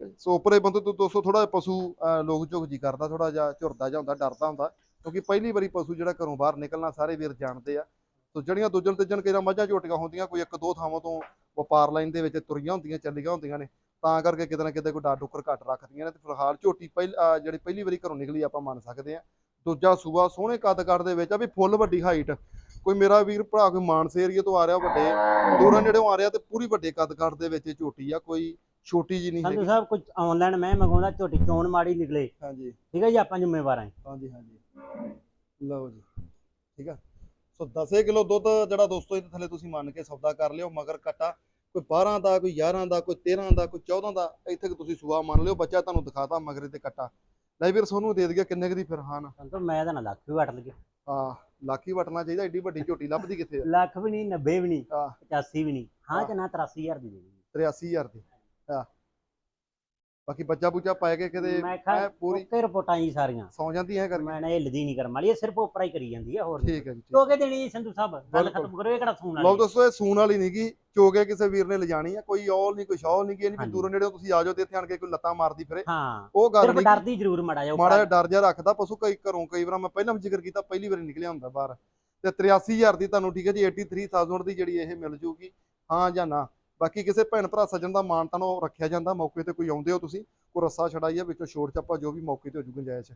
ਜੀ। ਸੋ ਉੱਪਰੇ ਬੰਦੇ ਤੋਂ ਦੋਸਤੋ ਥੋੜਾ ਪਸ਼ੂ ਲੋਕ ਝੁਕ ਜੀ ਕਰਦਾ ਥੋੜਾ ਜਿਹਾ ਝੁਰਦਾ ਜਿਹਾ ਹੁੰਦਾ ਡਰਦਾ ਹੁੰਦਾ ਕਿਉਂਕਿ ਪਹਿਲੀ ਵਾਰੀ ਪਸ਼ੂ ਜਿਹੜਾ ਘਰੋਂ ਬਾਹਰ ਨਿਕਲਣਾ ਸਾਰੇ ਵੀਰ ਜਾਣਦੇ ਆ। ਸੋ ਜਿਹੜੀਆਂ ਦੂਜਣ ਤੀਜਣ ਕਿਹੜਾ ਮੱਝਾਂ ਝੋਟੀਆਂ ਹੁੰਦੀਆਂ ਕੋਈ ਇੱਕ ਦੋ ਥਾਵਾਂ ਤੋਂ ਵਪਾਰ ਲਾਈਨ ਦੇ ਵਿੱਚ ਤੁਰੀਆਂ ਹੁੰਦੀਆਂ ਚੱਲੀਆਂ ਹੁੰਦੀਆਂ ਨੇ ਤਾਂ ਕਰਕੇ ਕਿਤੇ ਨਾ ਕਿਤੇ ਕੋਈ ਡਰ ਡੁੱਕਰ ਘੱਟ ਰੱਖਦੀਆਂ ਨੇ ਤੇ ਫਿਲਹਾਲ ਝੋਟੀ ਪਹਿਲ ਜਿਹੜੀ ਪਹਿਲੀ ਵਾਰੀ ਘਰੋਂ ਨਿਕਲੀ ਆਪਾਂ ਮੰਨ ਸਕਦੇ ਆ ਦੂਜਾ ਸੂਆ ਸੋਹਣੇ ਕੱਦ ਕੱਦ ਦੇ ਵਿੱਚ ਆ ਵੀ ਫੁੱਲ ਵੱਡੀ ਹਾਈਟ ਕੋਈ ਮੇਰਾ ਵੀਰ ਭਰਾ ਕੋਈ ਮਾਨਸੇ ਏਰੀਏ ਤੋਂ ਆ ਰਿਹਾ ਵੱਡੇ ਦੂਰਾਂ ਨੇੜੇੋਂ ਆ ਰਿਹਾ ਤੇ ਪੂਰੀ ਵੱਡੇ ਕੱਦ ਕੱਦ ਦੇ ਵਿੱਚ ਝੋਟੀ ਆ ਕੋਈ ਛੋਟੀ ਜੀ ਨਹੀਂ ਸੰਧੂ ਸਾਹਿਬ ਕੁਝ ਆਨਲਾਈਨ ਮੈਂ ਮੰਗਾਉਂਦਾ ਝੋਟੀ ਚੋਣ ਮਾੜੀ ਨਿਕਲੇ। ਹਾਂਜੀ। ਠੀਕ ਹੈ ਜੀ ਆਪਾਂ ਜ਼ਿੰਮੇਵਾਰ ਹਾਂ। ਹਾਂਜੀ ਹਾਂਜੀ। ਲਓ ਜੀ। ਠੀਕ ਆ। ਸੋ 10 ਕਿਲੋ ਦੁੱਧ ਜਿਹੜਾ ਦੋਸਤੋ ਇਹਦੇ ਥੱਲੇ ਤੁਸੀਂ ਮੰਨ ਕੇ ਸੌਦਾ ਕਰ ਲਿਓ ਮਗਰ ਕੱਟਾ। ਕੋਈ 12 ਦਾ ਕੋਈ 11 ਦਾ ਕੋਈ 13 ਦਾ ਕੋਈ 14 ਦਾ ਇੱਥੇ ਕਿ ਤੁਸੀਂ ਸੂਆ ਮੰਨ ਲਿਓ ਬੱਚਾ ਤੁਹਾਨੂੰ ਦਿਖਾਤਾ ਮਗਰੇ ਤੇ ਕੱਟਾ। ਲੈ ਵੀਰ ਸੋਨੂੰ ਦੇ ਦਈਏ ਕਿੰਨੇ ਕੁ ਦੀ ਫਿਰ ਹਾਂ ਨਾ ਸੰਤੋ ਮੈਂ ਤਾਂ ਨਾ ਲੱਖ ਵੀ ਵਟ ਲਗੇ ਆ ਲਾਕੀ ਵਟਣਾ ਚਾਹੀਦਾ ਏਡੀ ਵੱਡੀ ਝੋਟੀ ਲੱਭਦੀ ਕਿੱਥੇ ਆ? ਲੱਖ ਵੀ ਨਹੀਂ 90 ਵੀ ਨਹੀਂ ਹਾਂ। 85 ਵੀ ਨਹੀਂ। ਹਾਂ ਹਾਂ। ਚ ਨਾ 83000 ਦੀ ਦੇ ਦੇਣੀ 83000 ਦੀ। ਆ ਬਾਕੀ ਬੱਚਾ ਬੁੱਚਾ ਪਾਏ ਕੇ ਕਿਤੇ ਮੈਂ ਕਿਹਾ ਪੂਰੀ ਓਕੇ ਰਿਪੋਰਟਾਂ ਹੀ ਸਾਰੀਆਂ। ਸੌ ਜਾਂਦੀ ਹੈ ਕਰਕੇ ਮੈਂ ਨਾ ਇਹ ਲਦੀ ਨਹੀਂ ਕਰਮ ਵਾਲੀ ਇਹ ਸਿਰਫ ਉਪਰਾ ਹੀ ਕਰੀ ਜਾਂਦੀ ਆ ਹੋਰ ਨਹੀਂ ਠੀਕ ਹੈ ਜੀ। ਟੋਕੇ ਦੇਣੀ ਜੀ ਸੰਧੂ ਸਾਹਿਬ ਗੱਲ। ਖਤਮ ਕਰੋ ਇਹ ਕਿਹੜਾ ਲਓ ਵਾਲੀ ਦੋਸਤੋ ਇਹ ਸੂਣ ਵਾਲੀ ਨਹੀਂਗੀ ਚੋਗੇ ਕਿਸੇ ਵੀਰ ਨੇ ਲਿਜਾਣੀ ਆ ਕੋਈ ਔਲ ਨਹੀਂ ਕੋਈ ਸ਼ੌਲ ਨਹੀਂ ਕਿ ਇਹ ਨੀ ਵੀ ਹਾਂਜੀ। ਦੂਰੋਂ ਨੇੜੇ ਤੁਸੀਂ ਆ ਜਾਓ ਤੇ ਇੱਥੇ ਆਣ ਕੇ ਕੋਈ ਲੱਤਾਂ ਮਾਰਦੀ ਫਿਰੇ। ਹਾਂ ਉਹ ਗੱਲ ਨਹੀਂ ਡਰਦੀ ਜ਼ਰੂਰ ਮੜਾ ਜਾ ਮਾੜਾ ਡਰ ਜਿਹਾ ਰੱਖਦਾ ਪਸ਼ੂ ਕਈ ਘਰੋਂ ਕਈ ਵਾਰ ਮੈਂ ਪਹਿਲਾਂ ਵੀ ਜ਼ਿਕਰ ਕੀਤਾ ਪਹਿਲੀ ਵਾਰੀ ਨਿਕਲਿਆ ਹੁੰਦਾ ਬਾਹਰ। ਤੇ 83000 ਦੀ ਤੁਹਾਨੂੰ ਠੀਕ ਹੈ ਜੀ 83000 ਦੀ ਜਿਹੜੀ ਇਹ ਮਿਲ ਜੂਗੀ ਹਾਂ ਜਾਂ ਨਾ। ਬਾਕੀ ਕਿਸੇ ਭੈਣ ਭਰਾ ਸੱਜਣ ਦਾ ਮਾਣ ਤਾਂ ਉਹ ਰੱਖਿਆ ਜਾਂਦਾ ਮੌਕੇ ਤੇ ਕੋਈ ਆਉਂਦੇ ਹੋ ਤੁਸੀਂ ਕੋਈ ਰੱਸਾ ਛੜਾਈਆ ਵਿੱਚੋਂ ਛੋੜ ਚੱਪਾ ਜੋ ਵੀ ਮੌਕੇ ਤੇ ਹੋ ਜੂ ਗੁੰਜਾਇਸ਼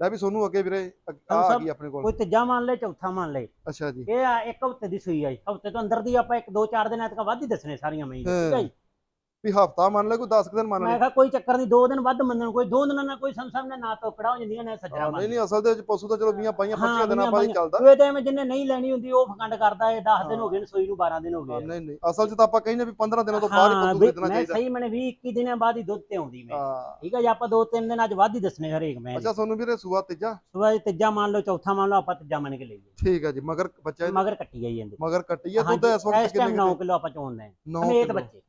ਲੈ ਵੀ ਸੋਨੂੰ ਅੱਗੇ ਵੀਰੇ ਆ ਗਈ ਆਪਣੇ ਕੋਲ। ਕੋਈ ਤੀਜਾ ਮੰਨ ਲੈ ਚੌਥਾ ਮੰਨ ਲੈ ਅੱਛਾ ਜੀ। ਇਹ ਆ ਇੱਕ ਹਫ਼ਤੇ ਦੀ ਸੂਈ ਆਈ ਹਫ਼ਤੇ ਤੋਂ ਅੰਦਰ ਦੀ ਆਪਾਂ ਇੱਕ ਦੋ ਚਾਰ ਦਿਨਾਂ ਤੱਕ ਵੱਧ ਹੀ ਦੱਸਣੇ ਸਾਰੀਆਂ ਮੈਂ ਠੀਕ ਹੈ ਜੀ? ਵੀ ਹਫਤਾ ਮੰਨ ਲੈ ਕੋਈ 10 ਦਿਨ ਮੰਨ ਮੈਂ ਲੈ। ਕਿਹਾ ਕੋਈ ਚੱਕਰ ਨਹੀਂ ਦੋ ਦਿਨ ਵੱਧ ਮੰਨਣ ਕੋਈ ਦੋ ਦਿਨਾਂ ਨਾਲ ਕੋਈ ਸੰਸਾਰ ਨੇ ਨਾ ਤੋਕੜਾ ਹੋ ਜਾਂਦੀਆਂ ਨੇ ਮੰਨ ਨਹੀਂ ਨਹੀਂ ਅਸਲ ਦੇ ਵਿੱਚ ਪਸ਼ੂ ਤਾਂ ਚਲੋ 20 22 ਹਾਂ, 25 ਦਿਨਾਂ ਵੀਹਾਂ ਬਾਅਦ ਹੀ। ਚੱਲਦਾ। ਇਹ ਤਾਂ ਐਵੇਂ ਜਿੰਨੇ ਨਹੀਂ ਲੈਣੀ ਹੁੰਦੀ ਉਹ ਫਕੰਡ ਕਰਦਾ ਏ 10 ਦਿਨ ਹੋ ਗਏ ਨੇ ਸੂਈ ਨੂੰ 12 ਦਿਨ ਹੋ ਹਾਂ, ਗਏ ਨਹੀਂ ਨਹੀਂ ਅਸਲ 'ਚ ਤਾਂ ਆਪਾਂ ਕਹਿੰਦੇ ਵੀ 15 ਦਿਨਾਂ ਤੋਂ ਬਾਅਦ ਹੀ ਹਾਂ ਪਸ਼ੂ ਵੀ ਵੇਚਣਾ ਮੈਂ ਚਾਹੀਦਾ। ਸਹੀ ਮੈਨੇ 20 21 ਦਿਨਾਂ ਬਾਅਦ ਹੀ ਦੁੱਧ ਤੇ ਆਉਂਦੀ ਮੈਂ। ਹਾਂ। ਠੀਕ ਹੈ ਜੀ ਆਪਾਂ ਦੋ ਤਿੰਨ ਦਿਨ ਅੱਜ ਵੱਧ ਹੀ ਦੱਸਣੇ ਹਰੇਕ ਮੈਂ ਅੱਛਾ ਸੋਨੂੰ ਵੀਰੇ ਸੂਆ ਤੀਜਾ? ਸੁਬਾ ਤੀਜਾ ਮੰਨ ਲਓ ਚੌਥਾ ਮੰਨ ਲਓ ਆਪਾਂ ਤੀਜਾ ਮੰਨ ਕੇ ਲਈਏ। ਠੀਕ ਹੈ ਜੀ ਮਗਰ ਬੱਚਾ ਇਹਦਾ- ਮਗਰ ਕੱਟੀ ਜਾਈ ਜਾਂਦੇ ਮਗਰ ਕੱਟੀ ਹੈ ਦੁੱਧ ਇਸ ਵਕਤ ਟਾਈਮ ਕਿੰਨੇ 9 ਕਿਲੋ ਆਪਾਂ ਹਾਂ। 9 ਸਮੇਤ ਬੱਚੇ।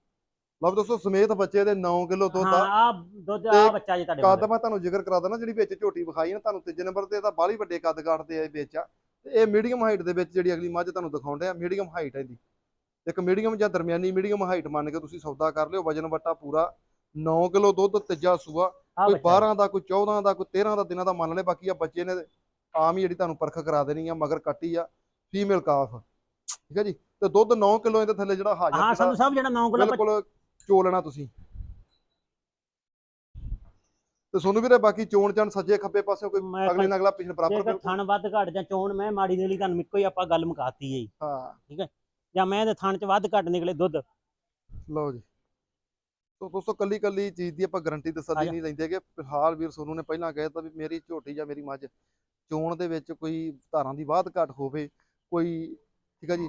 ਲਓ ਦੋਸਤੋ ਸਮੇਤ ਬੱਚੇ ਦੇ 9 ਕਿਲੋ ਦੁੱਧ ਆ। ਆ ਦੁੱਧ ਤੇ ਆ ਬੱਚਾ ਜੀ ਤੁਹਾਡੇ ਕੱਦ ਮਗਰ। ਮੈਂ ਤੁਹਾਨੂੰ ਜ਼ਿਕਰ ਕਰਾ ਦਣਾ ਜਿਹੜੀ ਵਿੱਚ ਝੋਟੀ ਵਿਖਾਈ ਨਾ ਤੁਹਾਨੂੰ ਤੀਜੇ ਨੰਬਰ ਤੇ ਇਹਦਾ ਬਾਹਲੀ ਵੱਡੇ ਕੱਦ ਕਾਟਦੇ ਆ ਇਹ ਵਿੱਚ ਆ। ਤੇ ਇਹ ਮੀਡੀਅਮ ਹਾਈਟ ਦੇ ਵਿੱਚ ਜਿਹੜੀ ਅਗਲੀ ਮੱਝ ਤੁਹਾਨੂੰ ਦਿਖਾਉਂਦੇ ਆ ਮੀਡੀਅਮ ਹਾਈਟ ਹੈ ਇਹਦੀ। ਇੱਕ ਮੀਡੀਅਮ ਜਾਂ ਦਰਮਿਆਨੀ ਮੀਡੀਅਮ ਹਾਈਟ ਮੰਨ ਕੇ ਤੁਸੀਂ ਸੌਦਾ ਕਰ ਲਿਓ ਵਜਨ ਵੱਟਾ ਪੂਰਾ 9 ਕਿਲੋ ਦੁੱਧ ਤੀਜਾ ਸੂਆ ਕੋਈ ਬੱਚਾ 12 ਦਾ ਕੋਈ 14 ਦਾ ਕੋਈ 13 ਦਾ ਦਿਨਾਂ ਦਾ ਮੰਨ ਲੈ ਬਾਕੀ ਆ ਬੱਚੇ ਨੇ ਆਮ ਹੀ ਜਿਹੜੀ ਤੁਹਾਨੂੰ ਪਰਖ ਕਰਾ ਦੇਣੀ ਆ ਮਗਰ ਕੱਟੀ ਆ ਫੀਮੇਲ ਕਾਫ ਠੀਕ ਹੈ ਜੀ? ਤੇ ਦੁੱਧ 9 ਕਿਲੋ ਇਹਦੇ ਥੱਲੇ ਜਿਹੜਾ ਹਾਜ਼ਰ ਹਾਂ ਸੰਧੂ ਸਾਹਿਬ ਜਿਹੜਾ 9 ਕਿਲੋ ਬਿਲਕੁਲ ਚੋ ਲੈਣਾ ਤੁਸੀਂ। ਤੇ ਸੋਨੂੰ ਵੀਰੇ ਬਾਕੀ ਚੋਣ ਚਣ ਸੱਜੇ ਖੱਬੇ ਪਾਸੇ ਕੋਈ ਅਗਲੇ ਨਾਲ ਅਗਲਾ ਪਿਛਲੇ ਬਰਾਬਰ। ਥਣ ਵੱਧ ਘਟ ਜਾਂ ਚੋਣ ਮੈਂ ਮਾੜੀ ਦੇ ਲਈ ਤੁਹਾਨੂੰ ਇੱਕੋ ਹੀ ਆਪਾਂ ਗੱਲ ਮੁਕਾਤੀ ਹੈ ਜੀ। ਹਾਂ। ਜਾਂ ਮੈਂ ਦੇ ਥਣ ਚ ਵੱਧ ਘਟ ਨਿਕਲੇ ਦੁੱਧ। ਲਓ ਜੀ। ਤੋ ਦੋਸਤੋ ਕੱਲੀ ਕੱਲੀ ਚੀਜ਼ ਦੀ ਆਪਾਂ ਗਾਰੰਟੀ ਤਸੱਲੀ। ਨਹੀਂ ਲੈਂਦੇ ਕਿ ਫਿਲਹਾਲ ਵੀਰ ਸੋਨੂੰ ਨੇ ਪਹਿਲਾਂ ਕਹਿ ਦਿੱਤਾ ਵੀ ਮੇਰੀ ਝੋਟੀ ਜਾਂ ਮੇਰੀ ਮੱਝ ਚੋਣ ਦੇ ਵਿੱਚ ਕੋਈ ਧਾਰਾਂ ਦੀ ਬਾਤ ਘਟ ਹੋਵੇ ਕੋਈ ਠੀਕ ਆ ਜੀ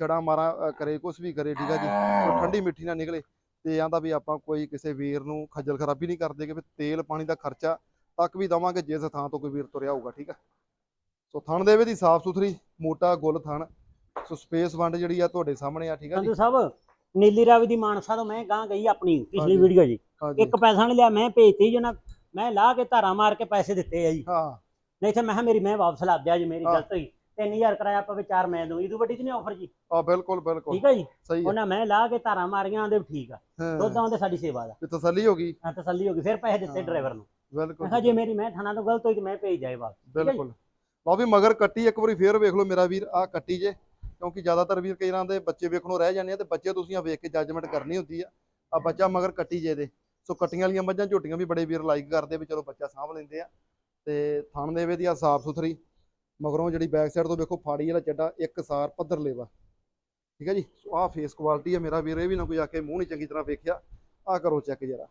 ਛੜਾ ਮਾਰਾ ਕਰੇ ਕੁਛ ਵੀ ਕਰੇ ਠੀਕ ਆ ਜੀ ਠੰਡੀ ਮਿੱਠੀ ਨਾ ਨਿਕਲੇ। ਤੇ ਆਂਦਾ ਵੀ ਆਪਾਂ ਕੋਈ ਕਿਸੇ ਵੀਰ ਨੂੰ ਖੱਜਲ ਖਰਾਬੀ ਨਹੀਂ ਕਰਦੇ ਕਿ ਵੀ ਤੇਲ ਪਾਣੀ ਦਾ ਖਰਚਾ ਤੱਕ ਵੀ ਦਵਾਂਗੇ ਜਿਸ ਥਾਂ ਤੋਂ ਕੋਈ ਵੀਰ ਤੁਰਿਆ ਹੋਊਗਾ ਠੀਕ ਆ? ਸੋ ਥਣ ਦੇ ਵਿੱਚ ਦੀ ਸਾਫ਼ ਸੁਥਰੀ ਮੋਟਾ ਗੁੱਲ ਥਣ ਸੋ ਸਪੇਸ ਵੰਡ ਜਿਹੜੀ ਆ ਤੁਹਾਡੇ ਸਾਹਮਣੇ ਆ ਠੀਕ ਆ ਜੀ? ਸਾਹਿਬ ਨੀਲੀ ਰਾਵੀ ਦੀ ਮਾਨਸਾ ਤੋਂ ਮੈਂ ਗਾਂ ਗਈ ਆਪਣੀ ਪਿਛਲੀ। ਵੀਡੀਓ ਜੀ। ਇੱਕ ਪੈਸਾ ਨਹੀਂ ਲਿਆ ਮੈਂ ਭੇਜਤੀ ਜੋ ਨਾ ਮੈਂ ਲਾ ਕੇ ਧਾਰਾ ਮਾਰ ਕੇ ਪੈਸੇ ਦਿੱਤੇ ਆ ਜੀ। ਹਾਂ। ਨਹੀਂ ਤੇ ਮੈਂ ਕਿਹਾ ਮੇਰੀ ਮੈਂ ਵਾਪਸ ਲਾ ਦਿਆ ਜੀ ਮੇਰੀ। ਗਲਤ। 3000 ਕਰਾਇਆ ਪਵੇ ਚਾਰ ਮੈਂ ਦੂੰ ਇਹਦੂ ਵੱਡੀ ਤੇ ਨਹੀਂ ਆਫਰ ਜੀ? ਆ ਬਿਲਕੁਲ ਬਿਲਕੁਲ। ਠੀਕ ਹੈ ਜੀ? ਸਹੀ ਹੈ ਉਹਨਾਂ ਮੈਂ ਲਾ ਕੇ ਧਾਰਾ ਮਾਰੀਆਂ ਆਂਦੇ ਠੀਕ ਆ। ਹਾਂ। ਦੁੱਧ ਆਉਂਦੇ ਸਾਡੀ ਸੇਵਾ ਦਾ। ਤੇ ਤਸੱਲੀ ਹੋ ਗਈ। ਹਾਂ ਤਸੱਲੀ ਹੋ ਗਈ। ਫਿਰ ਪੈਸੇ ਦਿੱਤੇ ਹਾਂ। ਡਰਾਈਵਰ ਨੂੰ। ਬਿਲਕੁਲ। ਮੈਂ ਕਿਹਾ ਜੇ ਮੇਰੀ ਮੈਂ ਥਾਣਾ ਤੋਂ ਗਲਤ ਹੋਈ ਤੇ ਮੈਂ ਭੇਜ ਜਾਏ ਵਾਪਸ। ਹੈ ਜੀ। ਬਿਲਕੁਲ। ਲਓ ਵੀ ਮਗਰ ਕੱਟੀ ਇੱਕ ਵਾਰੀ ਫੇਰ ਵੇਖ ਲਓ ਮੇਰਾ ਵੀਰ ਆ ਕੱਟੀ ਜੇ। ਕਿਉਂਕਿ ਜ਼ਿਆਦਾਤਰ ਵੀਰ ਕਈ ਰਾਂ ਦੇ ਬੱਚੇ ਵੇਖਣੋਂ ਰਹਿ ਜਾਂਦੇ ਆ ਤੇ ਬੱਚੇ ਤੁਸੀਂ ਆ ਵੇਖ ਕੇ ਜੱਜਮੈਂਟ ਕਰਨੀ ਹੁੰਦੀ ਆ। ਆ ਬੱਚਾ ਮਗਰ ਕੱਟੀ ਜੇ ਦੇ ਸੋ ਕੱਟੀਆਂ ਵਾਲੀਆਂ ਮੱਝਾਂ ਝੋਟੀਆਂ ਵੀ ਬੜੇ ਵੀਰ ਲਾਈਕ ਕਰਦੇ ਵੀ ਚਲੋ ਬੱਚਾ ਸਾਂਭ ਲੈਂਦੇ ਆ। ਤੇ ਥਣ ਦੇ ਵੇ ਆ ਸਾਫ਼ ਸੁਥਰੀ ਮਗਰੋਂ ਜਿਹੜੀ ਬੈਕ ਸਾਈਡ ਤੋਂ ਵੇਖੋ ਫਾੜੀ ਵਾਲਾ ਚੱਡਾ ਇੱਕ ਸਾਰ ਪੱਧਰ ਲੇਵਾ। ਠੀਕ ਹੈ ਜੀ? ਸੋ ਆਹ ਫੇਸ ਕੁਆਲਿਟੀ ਆ ਮੇਰਾ ਵੀਰ ਇਹ ਵੀ ਨਾ ਕੋਈ ਆ ਕੇ ਮੂੰਹ ਨਹੀਂ ਚੰਗੀ ਤਰ੍ਹਾਂ ਵੇਖਿਆ। ਆ ਕਰੋ ਚੈੱਕ ਜਰਾ।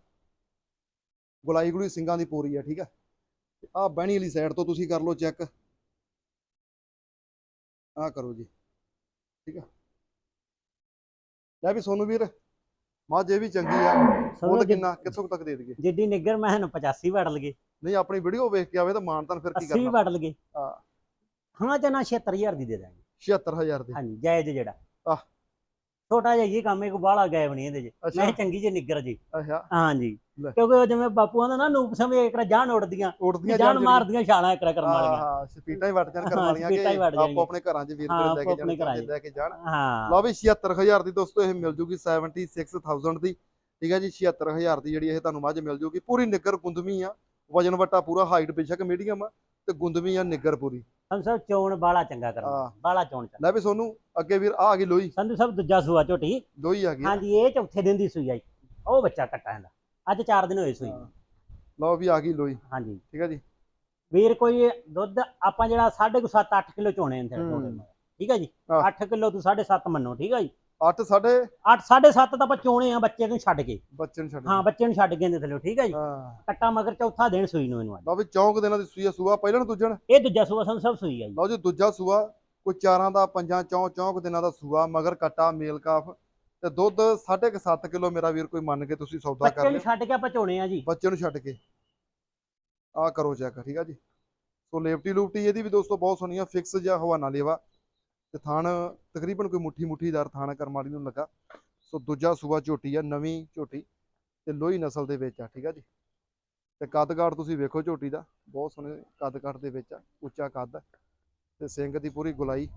ਗੁਲਾਈ ਗੁਲੀ ਸਿੰਘਾਂ ਦੀ ਪੂਰੀ ਆ ਠੀਕ ਆ? ਆ ਬਹਿਣੀ ਵਾਲੀ ਸਾਈਡ ਤੋਂ ਤੁਸੀਂ ਕਰ ਲਓ ਚੈੱਕ ਆ ਕਰੋ ਜੀ। ਠੀਕ ਆ? ਲੈ ਵੀ ਸੋਨੂੰ ਵੀਰ ਮੱਝ ਇਹ ਵੀ ਚੰਗੀ ਆ। ਉਹ ਕਿੰਨਾ ਕਿੱਥੋਂ ਤੱਕ ਦੇ ਦਈਏ? ਜਿੱਡੀ ਨਿੱਗਰ ਮੈਂ ਇਹਨੂੰ 85 ਵੜ ਲਗੇ ਨਹੀਂ ਆਪਣੀ ਵੀਡੀਓ ਵੇਖ ਕੇ ਆਵੇ ਤਾਂ ਮਾਨਤਨ ਫਿਰ ਕੀ 80 ਕਰਨਾ ਵੜ ਲਗੇ ਹਾਂ। ਹਾਂ ਤੇ ਨਾ 76000 ਦੀ ਦੇ ਦਾਂਗੇ। 76000 ਦੇ? ਹਾਂਜੀ ਜਾਇਜ਼ ਜਿਹੜਾ। ਆਹ। ਛੋਟਾ ਜਿਹਾ ਇਹ ਕੰਮ ਇੱਕ ਬਾਹਲਾ ਗਾਇਬ ਨਹੀਂ ਇਹਦੇ ਚ। ਮੈਂ ਚੰਗੀ ਜਿਹੀ ਨਿੱਗਰ ਜੀ। ਅੱਛਾ। ਹਾਂਜੀ। ਕਿਉਂਕਿ ਉਹ ਜਿਵੇਂ ਬਾਪੂ ਆਂਦਾ ਨਾ ਨੂਪ ਸਮੇਂ ਇੱਕ ਜਾਨ ਉੱਡਦੀਆਂ ਉੜਦੀਆਂ ਜਾਨ ਮਾਰਦੀਆਂ ਛਾਲਾਂ ਇੱਕ ਕਰਨ ਹਾਂ ਵਾਲੀਆਂ ਹਾਂ ਸਪੀਟਾਂ ਹੀ ਵੱਟ ਜਾਣ ਕਰਨ ਹਾਂ, ਵਾਲੀਆਂ ਕਿ ਹੀ ਆਪੋ। ਆਪਣੇ ਘਰਾਂ 'ਚ ਵੀਰ ਹਾਂ, ਲੈ ਕੇ ਜਾਣ। ਲੈ ਕੇ ਜਾਣ। ਹਾਂ। ਲਓ ਵੀ 76000 ਦੀ ਦੋਸਤੋ ਇਹ ਮਿਲ ਜੂਗੀ 76000 ਦੀ। ਠੀਕ ਹੈ ਜੀ 76000 ਦੀ ਜਿਹੜੀ ਇਹ ਤੁਹਾਨੂੰ ਮੱਝ ਮਿਲ ਜੂਗੀ। ਪੂਰੀ ਨਿੱਗਰ ਗੁੰਦਵੀ ਆ। ਵਜਨ ਵਟਾ ਪੂਰਾ ਹਾਈਟ ਬੇਸ਼ੱਕ ਮੀਡੀਅਮ ਆ। ਤੇ ਗੁੰਦਵੀ ਆ ਨਿੱਗਰ ਪੂਰੀ। ਸੰਧੂ ਸਾਹਿਬ ਚੋਣ ਬਾਲਾ ਚੰਗਾ ਕਰਨਾ ਹਾਂ। ਬਾਲਾ ਚੋਣ ਚੰਗਾ ਲੈ ਵੀ ਸੋਨੂੰ ਅੱਗੇ ਵੀਰ ਆ ਆ ਗਈ ਲੋਈ ਸੰਧੂ ਸਾਹਿਬ ਦੂਜਾ ਸੂਆ ਝੋਟੀ ਲੋਈ ਆ ਗਈ। ਹਾਂਜੀ ਇਹ ਚੌਥੇ ਦਿਨ ਦੀ ਸੂਈ ਆਈ ਉਹ ਬੱਚਾ ਕੱਟਾ ਇਹਦਾ ਅੱਜ 4 ਦਿਨ ਹੋਏ ਸੂਈ ਨੂੰ। ਹਾਂ। ਲਓ ਵੀ ਆ ਗਈ ਲੋਈ ਹਾਂਜੀ ਠੀਕ ਹੈ ਜੀ ਵੀਰ ਕੋਈ ਦੁੱਧ ਆਪਾਂ ਜਿਹੜਾ 7.5 7-8 ਕਿਲੋ ਚੋਣੇ ਨੇ ਹੂੰ। ਠੀਕ ਹੈ ਜੀ ਆਹ। 8 ਕਿਲੋ ਤੋਂ 7.5 ਮੰਨੋ ਠੀਕ ਹੈ ਜੀ 8 ਸਾਢੇ 8 7.5 ਤਾਂ ਆਪਾਂ ਚੋਣੇ ਆ ਬੱਚੇ ਨੂੰ ਛੱਡ ਕੇ। ਬੱਚੇ ਨੂੰ ਛੱਡ ਹਾਂ ਬੱਚੇ ਨੂੰ ਛੱਡ ਕੇ ਇਹਦੇ ਥੱਲੇ ਠੀਕ ਹੈ ਜੀ? ਹਾਂ। ਕੱਟਾ ਮਗਰ ਚੌਥਾ ਦਿਨ ਸੂਈ ਨੂੰ ਇਹਨੂੰ ਅੱਜ। ਲਓ ਵੀ ਚੌਂਕ ਦਿਨਾਂ ਦੀ ਸੂਈ ਆ ਸੂਆ ਪਹਿਲਾਂ ਨੂੰ ਦੂਜਣ ਇਹ ਦੂਜਾ ਸੂਆ ਸਾਹਿਬ ਸੂਈ ਆਈ ਲਓ ਜੀ ਦੂਜਾ ਸੂਆ ਕੋਈ ਚਾਰਾਂ ਦਾ ਪੰਜਾਂ ਚੌਂ ਚੌਂਕ ਦਿਨਾਂ ਦਾ ਸੂਆ ਮਗਰ ਕੱਟਾ ਮੇਲ ਕਾਫ ਤੇ ਦੁੱਧ 7.5 ਕਿਲੋ ਮੇਰਾ ਵੀਰ ਕੋਈ ਮੰਨ ਕੇ ਤੁਸੀਂ ਸੌਦਾ ਕਰ ਬੱਚੇ ਨੂੰ ਛੱਡ ਕੇ ਆਪਾਂ ਚੋਣੇ ਆ ਜੀ। ਬੱਚੇ ਨੂੰ ਛੱਡ ਕੇ। ਆ ਕਰੋ ਚੈੱਕ ਠੀਕ ਆ ਜੀ? ਸੋ ਲੇਵਟੀ ਲੂਪਟੀ ਇਹਦੀ ਵੀ ਦੋਸਤੋ ਬਹੁਤ ਸੋਹਣੀ ਆ ਫਿਕਸ ਜਾਂ ਹਵਾਨਾ ਲੇਵਾ। ਤੇ ਥਾਣ ਤਕਰੀਬਨ ਕੋਈ ਮੁੱਠੀ ਮੁੱਠੀਦਾਰ ਥਾਣ ਕਰਮ ਵਾਲੀ ਨੂੰ ਲੱਗਾ। ਸੋ ਦੂਜਾ ਸੂਆ ਝੋਟੀ ਆ, ਨਵੀਂ ਝੋਟੀ ਤੇ ਲੋਹੀ ਨਸਲ ਦੇ ਵਿੱਚ ਆ, ਠੀਕ ਆ ਜੀ। ਤੇ ਕੱਦ ਕਾਠ ਤੁਸੀਂ ਵੇਖੋ ਝੋਟੀ ਦਾ, ਬਹੁਤ ਸੋਹਣੇ ਕੱਦ ਕਾਠ ਦੇ ਵਿੱਚ ਆ, ਉੱਚਾ ਕੱਦ ਤੇ ਸਿੰਘ ਦੀ ਪੂਰੀ ਗੁਲਾਈ।